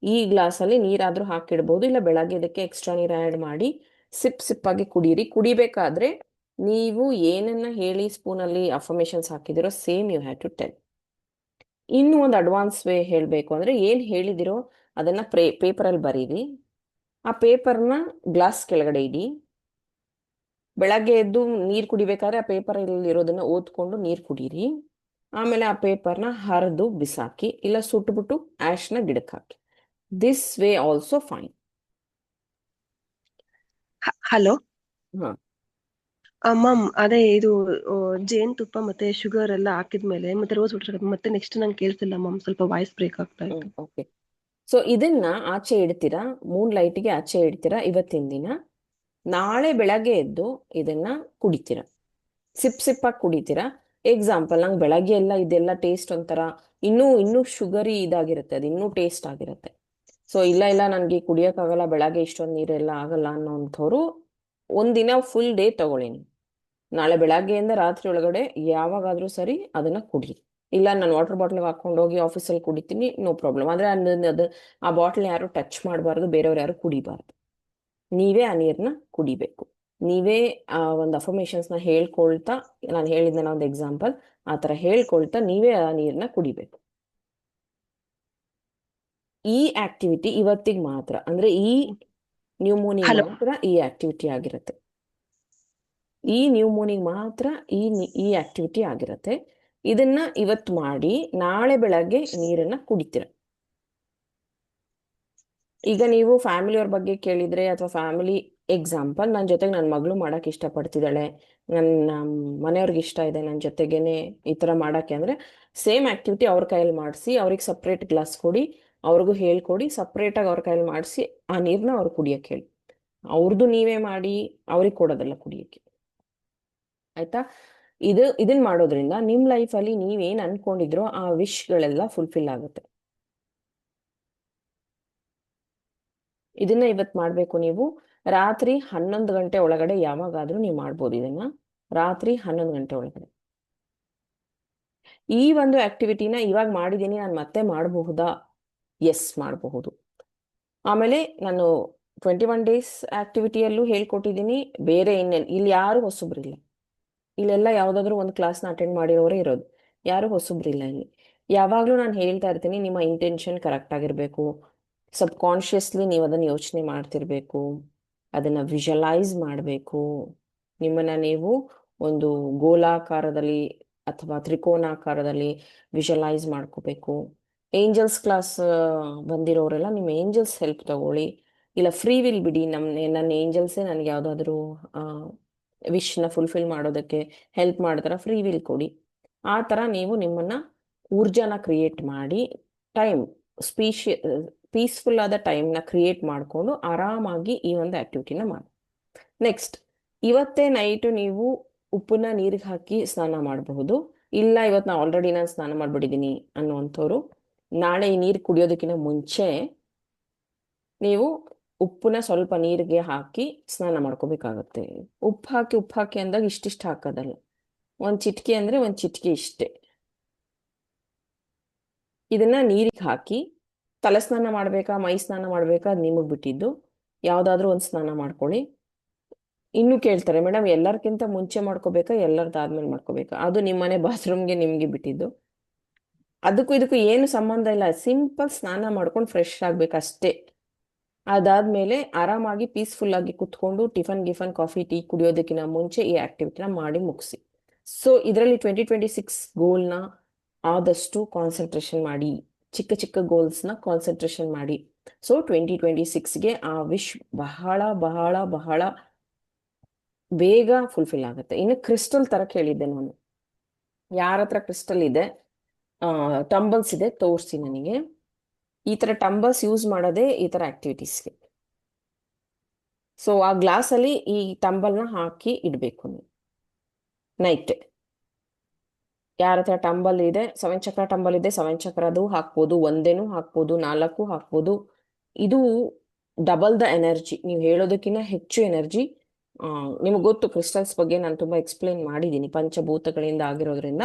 ಈ ಗ್ಲಾಸಲ್ಲಿ ನೀರಾದರೂ ಹಾಕಿಡ್ಬೋದು, ಇಲ್ಲ ಬೆಳಗ್ಗೆ ಇದಕ್ಕೆ ಎಕ್ಸ್ಟ್ರಾ ನೀರು ಆ್ಯಡ್ ಮಾಡಿ ಸಿಪ್ ಸಿಪ್ ಆಗಿ ಕುಡೀರಿ. ಕುಡಿಬೇಕಾದ್ರೆ ನೀವು ಏನನ್ನ ಹೇಳಿ ಸ್ಪೂನಲ್ಲಿ ಅಫರ್ಮೇಷನ್ಸ್ ಹಾಕಿದಿರೋ same you have to tell. ಇನ್ನು ಒಂದು ಅಡ್ವಾನ್ಸ್ ವೇ ಹೇಳಬೇಕು ಅಂದ್ರೆ ಏನು ಹೇಳಿದಿರೋ ಅದನ್ನ ಪ್ರೇ, ಪೇಪರಲ್ಲಿ ಬರೀರಿ. ಆ ಪೇಪರ್ನ ಗ್ಲಾಸ್ ಕೆಳಗಡೆ ಇಡಿ. ಬೆಳಗ್ಗೆ ಎದ್ದು ನೀರು ಕುಡಿಬೇಕಾದ್ರೆ ಆ ಪೇಪರ್ ಇರೋದನ್ನ ಓದ್ಕೊಂಡು ನೀರು ಕುಡೀರಿ. ಆಮೇಲೆ ಆ ಪೇಪರ್ನ ಹರಿದು ಬಿಸಾಕಿ ಇಲ್ಲ ಸುಟ್ಬಿಟ್ಟು ಆ್ಯಶ್ನ ಗಿಡಕ್ಕೆ ಹಾಕಿ. This way also fine hello? ಹಾ. ಮ್ಯಾಮ್ ಅದೇ ಇದು ಜೇನುತುಪ್ಪ ಮತ್ತೆ ಶುಗರ್ ಎಲ್ಲ ಹಾಕಿದ್ಮೇಲೆ ಮತ್ತೆ ರೋಸ್ ವಾಟರ್ ಮತ್ತೆ ನೆಕ್ಸ್ಟ್ ನಂಗೆ ಕೇಳ್ತಿಲ್ಲ ಮ್ಯಾಮ್ ಸ್ವಲ್ಪ ವಾಯ್ಸ್ ಬ್ರೇಕ್ ಆಗ್ತಾ ಇತ್ತು. ಓಕೆ ಸೊ ಇದನ್ನ ಆಚೆ ಇಡ್ತೀರಾ? ಮೂನ್ ಲೈಟ್ಗೆ ಆಚೆ ಇಡ್ತೀರಾ? ಇವತ್ತಿನ ದಿನ? ನಾಳೆ ಬೆಳಗ್ಗೆ ಎದ್ದು ಇದನ್ನ ಕುಡಿತೀರಾ? ಸಿಪ್ ಸಿಪ್ಪಾಗಿ ಕುಡಿತೀರಾ? ಎಕ್ಸಾಂಪಲ್ ನಂಗೆ ಬೆಳಗ್ಗೆ ಎಲ್ಲ ಇದೆಲ್ಲ ಟೇಸ್ಟ್ ಒಂಥರ ಇನ್ನೂ ಇನ್ನೂ ಶುಗರಿ ಇದಾಗಿರುತ್ತೆ ಅದು ಇನ್ನೂ ಟೇಸ್ಟ್ ಆಗಿರುತ್ತೆ. ಸೊ ಇಲ್ಲ ಇಲ್ಲ, ನನಗೆ ಕುಡಿಯೋಕ್ಕಾಗಲ್ಲ ಬೆಳಗ್ಗೆ ಇಷ್ಟೊಂದು ನೀರೆಲ್ಲ ಆಗಲ್ಲ ಅನ್ನೋಂಥವ್ರು ಒಂದಿನ ಫುಲ್ ಡೇ ತಗೊಳ್ಳಿ ನಾಳೆ ಬೆಳಗ್ಗೆಯಿಂದ ರಾತ್ರಿ ಒಳಗಡೆ ಯಾವಾಗಾದರೂ ಸರಿ ಅದನ್ನ ಕುಡಿ. ಇಲ್ಲ, ನಾನು ವಾಟರ್ ಬಾಟ್ಲಿಗೆ ಹಾಕೊಂಡು ಹೋಗಿ ಆಫೀಸಲ್ಲಿ ಕುಡಿತೀನಿ ನೋ ಪ್ರಾಬ್ಲಮ್ ಆದರೆ ಅದು ಆ ಬಾಟ್ಲ್ ಯಾರು ಟಚ್ ಮಾಡಬಾರ್ದು, ಬೇರೆಯವ್ರು ಯಾರು ಕುಡಿಬಾರ್ದು. ನೀವೇ ಆ ನೀರನ್ನ ಕುಡಿಬೇಕು. ನೀವೇ ಆ ಒಂದು ಅಫರ್ಮೇಷನ್ಸ್ನ ಹೇಳ್ಕೊಳ್ತಾ, ನಾನು ಹೇಳಿದ್ನ ಒಂದು ಎಕ್ಸಾಂಪಲ್ ಆ ಥರ ಹೇಳ್ಕೊಳ್ತಾ ನೀವೇ ಆ ನೀರನ್ನ ಕುಡಿಬೇಕು. ಈ ಆಕ್ಟಿವಿಟಿ ಇವತ್ತಿಗೆ ಮಾತ್ರ. ಅಂದ್ರೆ ಈ ನ್ಯೂಮೋನಿಗೆ Hello. ಮಾತ್ರ ಈ ಆಕ್ಟಿವಿಟಿ ಆಗಿರುತ್ತೆ. ಈ ನ್ಯೂಮೋನಿಗೆ ಮಾತ್ರ ಈ ಈ ಆಕ್ಟಿವಿಟಿ ಆಗಿರುತ್ತೆ. ಇದನ್ನ ಇವತ್ತು ಮಾಡಿ ನಾಳೆ ಬೆಳಗ್ಗೆ ನೀರನ್ನ ಕುಡಿತೀರ. ಈಗ ನೀವು ಫ್ಯಾಮಿಲಿಯವ್ರ ಬಗ್ಗೆ ಕೇಳಿದ್ರೆ ಅಥವಾ ಫ್ಯಾಮಿಲಿ ಎಕ್ಸಾಂಪಲ್ ನನ್ನ ಜೊತೆಗೆ ನನ್ನ ಮಗಳು ಮಾಡಕ್ ಇಷ್ಟಪಡ್ತಿದ್ದಾಳೆ. ನನ್ನ ಮನೆಯವ್ರಿಗೆ ಇಷ್ಟ ಇದೆ ನನ್ನ ಜೊತೆಗೇನೆ ಈ ತರ ಮಾಡಕ್ಕೆ ಅಂದ್ರೆ ಸೇಮ್ ಆಕ್ಟಿವಿಟಿ ಅವ್ರ ಕೈಯಲ್ಲಿ ಮಾಡಿಸಿ ಅವ್ರಿಗೆ ಸಪ್ರೇಟ್ ಗ್ಲಾಸ್ ಕೊಡಿ ಅವ್ರಿಗೂ ಹೇಳ್ಕೊಡಿ ಸಪ್ರೇಟ್ ಆಗಿ ಅವ್ರ ಕೈಯಲ್ಲಿ ಮಾಡಿಸಿ, ಆ ನೀರ್ನ ಅವ್ರು ಕುಡಿಯಕ್ಕೆ ಹೇಳಿ. ಅವ್ರದ್ದು ನೀವೇ ಮಾಡಿ, ಅವ್ರಿಗೆ ಕೊಡೋದಲ್ಲ ಕುಡಿಯಕ್ಕೆ. ಆಯ್ತಾ? ಇದು ಇದನ್ನ ಮಾಡೋದ್ರಿಂದ ನಿಮ್ ಲೈಫಲ್ಲಿ ನೀವೇನ್ ಅನ್ಕೊಂಡಿದ್ರೋ ಆ ವಿಶ್ಗಳೆಲ್ಲ ಫುಲ್ಫಿಲ್ ಆಗುತ್ತೆ. ಇದನ್ನ ಇವತ್ ಮಾಡ್ಬೇಕು ನೀವು. ರಾತ್ರಿ ಹನ್ನೊಂದು ಗಂಟೆ ಒಳಗಡೆ ಯಾವಾಗಾದ್ರೂ ನೀವು ಮಾಡ್ಬೋದು ಇದನ್ನ. ರಾತ್ರಿ ಹನ್ನೊಂದು ಗಂಟೆ ಒಳಗಡೆ. ಈ ಒಂದು ಆಕ್ಟಿವಿಟಿನ ಇವಾಗ ಮಾಡಿದ್ದೀನಿ ನಾನು ಮತ್ತೆ ಮಾಡಬಹುದಾ? ಎಸ್ ಮಾಡಬಹುದು. ಆಮೇಲೆ ನಾನು ಟ್ವೆಂಟಿ ಒನ್ ಡೇಸ್ ಆಕ್ಟಿವಿಟಿಯಲ್ಲೂ ಹೇಳ್ಕೊಟ್ಟಿದ್ದೀನಿ. ಬೇರೆ ಇನ್ನೇನು, ಇಲ್ಲಿ ಯಾರು ಹೊಸಬ್ರಿಲ್ಲ. ಇಲ್ಲೆಲ್ಲ ಯಾವುದಾದ್ರೂ ಒಂದು ಕ್ಲಾಸ್ನ ಅಟೆಂಡ್ ಮಾಡಿರೋರೇ ಇರೋದು. ಯಾರು ಹೊಸಬ್ರಿಲ್ಲ ಇಲ್ಲಿ. ಯಾವಾಗಲೂ ನಾನು ಹೇಳ್ತಾ ಇರ್ತೀನಿ, ನಿಮ್ಮ ಇಂಟೆನ್ಷನ್ ಕರೆಕ್ಟ್ ಆಗಿರಬೇಕು. ಸಬ್ ಕಾನ್ಷಿಯಸ್ಲಿ ನೀವು ಅದನ್ನು ಯೋಚನೆ ಮಾಡ್ತಿರ್ಬೇಕು. ಅದನ್ನು ವಿಜುವಲೈಸ್ ಮಾಡಬೇಕು. ನಿಮ್ಮನ್ನು ನೀವು ಒಂದು ಗೋಲಾಕಾರದಲ್ಲಿ ಅಥವಾ ತ್ರಿಕೋನಾಕಾರದಲ್ಲಿ ವಿಜುವಲೈಸ್ ಮಾಡ್ಕೋಬೇಕು. ಏಂಜಲ್ಸ್ ಕ್ಲಾಸ್ ಬಂದಿರೋರೆಲ್ಲ ನಿಮ್ಮ ಏಂಜಲ್ಸ್ ಹೆಲ್ಪ್ ತಗೊಳ್ಳಿ. ಇಲ್ಲ ಫ್ರೀ ವಿಲ್ ಬಿಡಿ. ನಮ್ಮ ನನ್ನ ಏಂಜಲ್ಸೇ ನನಗೆ ಯಾವುದಾದ್ರೂ ವಿಶ್ನ ಫುಲ್ಫಿಲ್ ಮಾಡೋದಕ್ಕೆ ಹೆಲ್ಪ್ ಮಾಡ್ತಾರ ಫ್ರೀ ವಿಲ್ ಕೊಡಿ. ಆ ಥರ ನೀವು ನಿಮ್ಮನ್ನು ಊರ್ಜಾನ ಕ್ರಿಯೇಟ್ ಮಾಡಿ ಟೈಮ್ ಸ್ಪೀಶಿ ಪೀಸ್ಫುಲ್ ಆದ ಟೈಮ್ನ ಕ್ರಿಯೇಟ್ ಮಾಡಿಕೊಂಡು ಆರಾಮಾಗಿ ಈ ಒಂದು ಆ್ಯಕ್ಟಿವಿಟಿನ ಮಾಡಿ. ನೆಕ್ಸ್ಟ್ ಇವತ್ತೇ ನೈಟು ನೀವು ಉಪ್ಪನ್ನ ನೀರಿಗೆ ಹಾಕಿ ಸ್ನಾನ ಮಾಡಬಹುದು. ಇಲ್ಲ, ಇವತ್ತು ನಾನು ಆಲ್ರೆಡಿ ನಾನು ಸ್ನಾನ ಮಾಡಿಬಿಟ್ಟಿದ್ದೀನಿ ಅನ್ನುವಂಥವ್ರು ನಾಳೆ ಈ ನೀರು ಕುಡಿಯೋದಕ್ಕಿಂತ ಮುಂಚೆ ನೀವು ಉಪ್ಪನ್ನ ಸ್ವಲ್ಪ ನೀರಿಗೆ ಹಾಕಿ ಸ್ನಾನ ಮಾಡ್ಕೋಬೇಕಾಗತ್ತೆ. ಉಪ್ಪು ಹಾಕಿ ಉಪ್ಪು ಹಾಕಿ ಅಂದಾಗ ಇಷ್ಟಿಷ್ಟು ಹಾಕೋದಲ್ಲ. ಒಂದು ಚಿಟಿಕೆ ಅಂದರೆ ಒಂದು ಚಿಟಿಕೆ ಇಷ್ಟೇ. ಇದನ್ನ ನೀರಿಗೆ ಹಾಕಿ ತಲೆ ಸ್ನಾನ ಮಾಡಬೇಕಾ, ಮೈ ಸ್ನಾನ ಮಾಡಬೇಕಾ ಅದು ನಿಮಗೆ ಬಿಟ್ಟಿದ್ದು. ಯಾವುದಾದ್ರೂ ಒಂದು ಸ್ನಾನ ಮಾಡ್ಕೊಳ್ಳಿ. ಇನ್ನೂ ಕೇಳ್ತಾರೆ ಮೇಡಮ್ ಎಲ್ಲರಿಗಿಂತ ಮುಂಚೆ ಮಾಡ್ಕೋಬೇಕಾ, ಎಲ್ಲರದಾದ್ಮೇಲೆ ಮಾಡ್ಕೋಬೇಕಾ? ಅದು ನಿಮ್ಮನೆ ಬಾತ್ರೂಮ್ಗೆ ನಿಮಗೆ ಬಿಟ್ಟಿದ್ದು. ಅದಕ್ಕೂ ಇದಕ್ಕೂ ಏನು ಸಂಬಂಧ ಇಲ್ಲ. ಸಿಂಪಲ್ ಸ್ನಾನ ಮಾಡ್ಕೊಂಡು ಫ್ರೆಶ್ ಆಗ್ಬೇಕಷ್ಟೇ. ಅದಾದ್ಮೇಲೆ ಆರಾಮಾಗಿ ಪೀಸ್ಫುಲ್ ಆಗಿ ಕುತ್ಕೊಂಡು ಟಿಫನ್ ಗಿಫನ್ ಕಾಫಿ ಟೀ ಕುಡಿಯೋದಕ್ಕಿಂತ ಮುಂಚೆ ಈ ಆಕ್ಟಿವಿಟಿನ ಮಾಡಿ ಮುಗಿಸಿ. ಸೊ ಇದರಲ್ಲಿ ಟ್ವೆಂಟಿ ಟ್ವೆಂಟಿ ಸಿಕ್ಸ್ ಗೋಲ್ನ ಆದಷ್ಟು ಕಾನ್ಸಂಟ್ರೇಷನ್ ಮಾಡಿ, ಚಿಕ್ಕ ಚಿಕ್ಕ ಗೋಲ್ಸ್ನ ಕಾನ್ಸಂಟ್ರೇಷನ್ ಮಾಡಿ. ಸೊ ಟ್ವೆಂಟಿ ಟ್ವೆಂಟಿ ಸಿಕ್ಸ್ಗೆ ಆ ವಿಶ್ ಬಹಳ ಬಹಳ ಬಹಳ ಬೇಗ ಫುಲ್ಫಿಲ್ ಆಗುತ್ತೆ. ಇನ್ನು ಕ್ರಿಸ್ಟಲ್ ತರ ಕೇಳಿದ್ದೆ ನಾನು. ಯಾರ ಹತ್ರ ಕ್ರಿಸ್ಟಲ್ ಇದೆ? ಟಂಬಲ್ಸ್ ಇದೆ ತೋರಿಸಿ ನನಗೆ ಈ ಥರ ಟಂಬಲ್ಸ್ ಯೂಸ್ ಮಾಡೋದೇ ಈ ಥರ ಆಕ್ಟಿವಿಟೀಸ್ಗೆ ಸೊ ಆ ಗ್ಲಾಸಲ್ಲಿ ಈ ಟಂಬಲ್ನ ಹಾಕಿ ಇಡಬೇಕು ನೀವು. ನೈಟ್ ಯಾರ ಹತ್ರ ಟಂಬಲ್ ಇದೆ, ಸವೆನ್ ಚಕ್ರ ಟಂಬಲ್ ಇದೆ, ಸವೆನ್ ಚಕ್ರದು ಹಾಕ್ಬೋದು, ಒಂದೇನು ಹಾಕ್ಬೋದು, ನಾಲ್ಕು ಹಾಕ್ಬೋದು. ಇದು ಡಬಲ್ ದ ಎನರ್ಜಿ ನೀವು ಹೇಳೋದಕ್ಕಿಂತ ಹೆಚ್ಚು ಎನರ್ಜಿ ನಿಮಗೆ ಗೊತ್ತು ಕ್ರಿಸ್ಟಲ್ಸ್ ಬಗ್ಗೆ ನಾನು ತುಂಬ ಎಕ್ಸ್ಪ್ಲೇನ್ ಮಾಡಿದ್ದೀನಿ. ಪಂಚಭೂತಗಳಿಂದ ಆಗಿರೋದ್ರಿಂದ.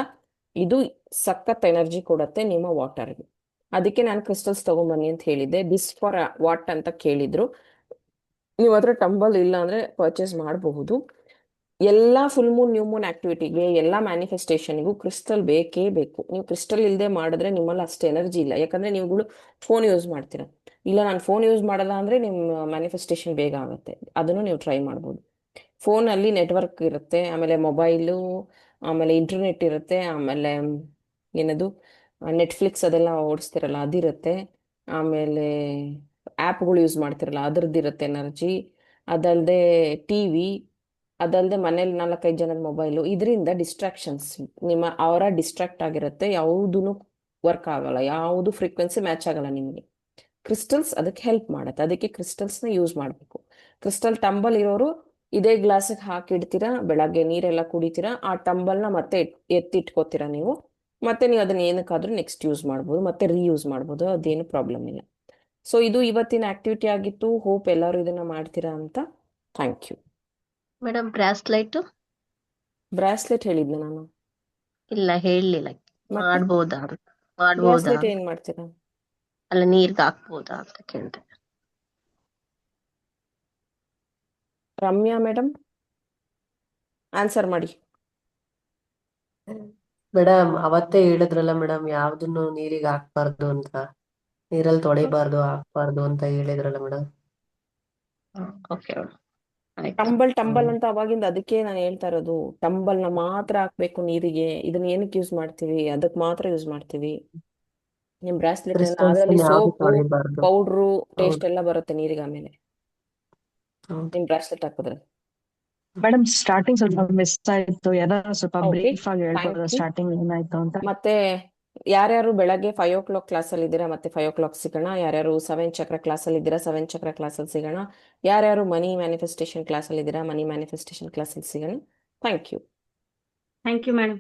ಇದು ಸಖತ್ ಎನರ್ಜಿ ಕೊಡುತ್ತೆ ನಿಮ್ಮ ವಾಟರ್ಗೆ. ಅದಕ್ಕೆ ನಾನು ಕ್ರಿಸ್ಟಲ್ಸ್ ತಗೊಂಬನ್ನಿ ಅಂತ ಹೇಳಿದ್ದೆ. ಬಿಸ್ ಫಾರ್ ವಾಟ್ ಅಂತ ಕೇಳಿದ್ರು. ನೀವು ಹತ್ರ ಟಂಬಲ್ ಇಲ್ಲ ಅಂದ್ರೆ ಪರ್ಚೇಸ್ ಮಾಡಬಹುದು. ಎಲ್ಲ ಫುಲ್ ಮೂನ್ ನ್ಯೂ ಮೂನ್ ಆಕ್ಟಿವಿಟಿಗೆ ಎಲ್ಲ ಮ್ಯಾನಿಫೆಸ್ಟೇಷನ್ಗೂ ಕ್ರಿಸ್ಟಲ್ ಬೇಕೇ ಬೇಕು. ನೀವು ಕ್ರಿಸ್ಟಲ್ ಇಲ್ಲದೆ ಮಾಡಿದ್ರೆ ನಿಮ್ಮಲ್ಲಿ ಅಷ್ಟು ಎನರ್ಜಿ ಇಲ್ಲ. ಯಾಕಂದ್ರೆ ನೀವುಗಳು ಫೋನ್ ಯೂಸ್ ಮಾಡ್ತೀರಾ. ಇಲ್ಲ ನಾನು ಫೋನ್ ಯೂಸ್ ಮಾಡಲ್ಲ ಅಂದ್ರೆ ನಿಮ್ಮ ಮ್ಯಾನಿಫೆಸ್ಟೇಷನ್ ಬೇಗ ಆಗುತ್ತೆ. ಅದನ್ನು ನೀವು ಟ್ರೈ ಮಾಡ್ಬೋದು. ಫೋನಲ್ಲಿ ನೆಟ್ವರ್ಕ್ ಇರುತ್ತೆ. ಆಮೇಲೆ ಮೊಬೈಲು ಆಮೇಲೆ ಇಂಟರ್ನೆಟ್ ಇರುತ್ತೆ, ಆಮೇಲೆ ಏನದು ನೆಟ್ಫ್ಲಿಕ್ಸ್ ಅದೆಲ್ಲ ಓಡಿಸ್ತಿರಲ್ಲ ಅದಿರುತ್ತೆ. ಆಮೇಲೆ ಆ್ಯಪ್ಗಳು ಯೂಸ್ ಮಾಡ್ತಿರಲ್ಲ ಅದ್ರದ್ದಿರುತ್ತೆ ಎನರ್ಜಿ ಅದಲ್ಲದೆ ಟಿ ವಿ ಅದಲ್ಲದೆ ಮನೇಲಿ ನಾಲ್ಕೈದು ಜನದ ಮೊಬೈಲು ಇದರಿಂದ ಡಿಸ್ಟ್ರಾಕ್ಷನ್ಸ್ ನಿಮ್ಮ ಅವರ ಡಿಸ್ಟ್ರಾಕ್ಟ್ ಆಗಿರುತ್ತೆ ಯಾವುದೂ ವರ್ಕ್ ಆಗಲ್ಲ, ಯಾವುದು ಫ್ರೀಕ್ವೆನ್ಸಿ ಮ್ಯಾಚ್ ಆಗಲ್ಲ ನಿಮಗೆ. ಕ್ರಿಸ್ಟಲ್ಸ್ ಅದಕ್ಕೆ ಹೆಲ್ಪ್ ಮಾಡುತ್ತೆ, ಅದಕ್ಕೆ ಕ್ರಿಸ್ಟಲ್ಸ್ನ ಯೂಸ್ ಮಾಡಬೇಕು. ಕ್ರಿಸ್ಟಲ್ ಟಂಬಲ್ ಇರೋರು ಇದೇ ಗ್ಲಾಸಿಗೆ ಹಾಕಿಡ್ತೀರಾ? ಬೆಳಗ್ಗೆ ನೀರೆಲ್ಲ ಕುಡಿತೀರಾ? ಆ ಟಂಬಲ್ನ ಮತ್ತೆ ಎತ್ತಿಟ್ಕೋತೀರಾ ನೀವು? ಮತ್ತೆ ನೀವು ಅದನ್ನ ಏನಕ್ಕಾದ್ರೂ ನೆಕ್ಸ್ಟ್ ಯೂಸ್ ಮಾಡ್ಬೋದು ಮತ್ತೆ ರೀಯೂಸ್ ಮಾಡ್ಬೋದು ಅದೇನು ಪ್ರಾಬ್ಲಮ್ ಇಲ್ಲ. ಸೊ ಇದು ಇವತ್ತಿನ ಆಕ್ಟಿವಿಟಿ ಆಗಿತ್ತು. ಹೋಪ್ ಎಲ್ಲರೂ ಇದನ್ನ ಮಾಡ್ತೀರಾ ಅಂತ. Thank you madam bracelet bracelet ಹೇಳಿದ್ನ ನಾನು? ಇಲ್ಲ ಹೇಳಲಿಲ್ಲ ಮಾಡ್ಬೋದಾ ಮಾಡ್ಬೋದಾ ಏನ್ ಮಾಡ್ತೀರಾ? ಅಲ್ಲ ನೀರ್ಗೆ ಹಾಕ್ಬೋದಾ ಅಂತ ಕೇಳ್ದೆ. ರಮ್ಯಾ ಮೇಡಮ್ ಆನ್ಸರ್ ಮಾಡಿ. ಮೇಡಮ್ ಅವತ್ತೇ ಹೇಳಿದ್ರಲ್ಲ ಮೇಡಮ್ ಯಾವ್ದನ್ನು ನೀರಿಗೆ ಹಾಕ್ಬಾರ್ದು ಅಂತ ನೀರಲ್ಲಿ ತೊಳಿಬಾರ್ದು ಹಾಕ್ಬಾರ್ದು ಅಂತ ಹೇಳಿದ್ರಲ್ಲ ಮೇಡಮ್ ಓಕೆ ಆಯ್ತು. ಟಂಬಲ್ ಟಂಬಲ್ ಅಂತ ಅವಾಗಿಂದ ಅದಕ್ಕೆ ನಾನು ಹೇಳ್ತಾ ಇರೋದು ಟಂಬಲ್ನ ಮಾತ್ರ ಹಾಕ್ಬೇಕು ನೀರಿಗೆ ಇದನ್ನ ಏನಕ್ಕೆ ಯೂಸ್ ಮಾಡ್ತೀವಿ ಅದಕ್ಕೆ ಮಾತ್ರ ಯೂಸ್ ಮಾಡ್ತೀವಿ. ನಿಮ್ ಬ್ರಾಸ್ಲೆಟ್ ಅದರಲ್ಲಿ ಸೋಪು ಪೌಡ್ರು ಟೇಸ್ಟ್ ಎಲ್ಲ ಬರುತ್ತೆ ನೀರಿಗೆ ಆಮೇಲೆ. ನಿಮ್ ಬ್ರಾಸ್ಲೆಟ್ ಹಾಕಿದ್ರೆ. ಮೇಡಮ್ ಸ್ಟಾರ್ಟಿಂಗ್ ಸ್ವಲ್ಪ ಮಿಸ್ ಆಯ್ತು. ಏನಾದ್ರು ಸ್ವಲ್ಪ ಬ್ರೀಫ್ ಆಗಿ ಹೇಳ್ಬೋದಾ ಸ್ಟಾರ್ಟಿಂಗ್ ಏನಾಯ್ತು ಅಂತ. ಮತ್ತೆ ಯಾರ್ಯಾರು ಬೆಳಗ್ಗೆ ಫೈವ್ ಓ ಕ್ಲಾಕ್ ಕ್ಲಾಸಲ್ಲಿ ಇದ್ದೀರಾ? ಮತ್ತೆ ಫೈವ್ ಓ ಕ್ಲಾಕ್ ಸಿಗೋಣ. ಯಾರ್ಯಾರು ಸೆವೆನ್ ಚಕ್ರ ಕ್ಲಾಸಲ್ಲಿ ಇದ್ದೀರಾ? ಸೆವೆನ್ ಚಕ್ರ ಕ್ಲಾಸಲ್ಲಿ ಸಿಗೋಣ. ಯಾರ್ಯಾರು ಮನಿ ಮ್ಯಾನಿಫೆಸ್ಟೇಷನ್ ಕ್ಲಾಸಲ್ಲಿ ಇದ್ದೀರಾ? ಮನಿ ಮ್ಯಾನಿಫೆಸ್ಟೇಷನ್ ಕ್ಲಾಸಲ್ಲಿ ಸಿಗೋಣ. Thank you thank you madam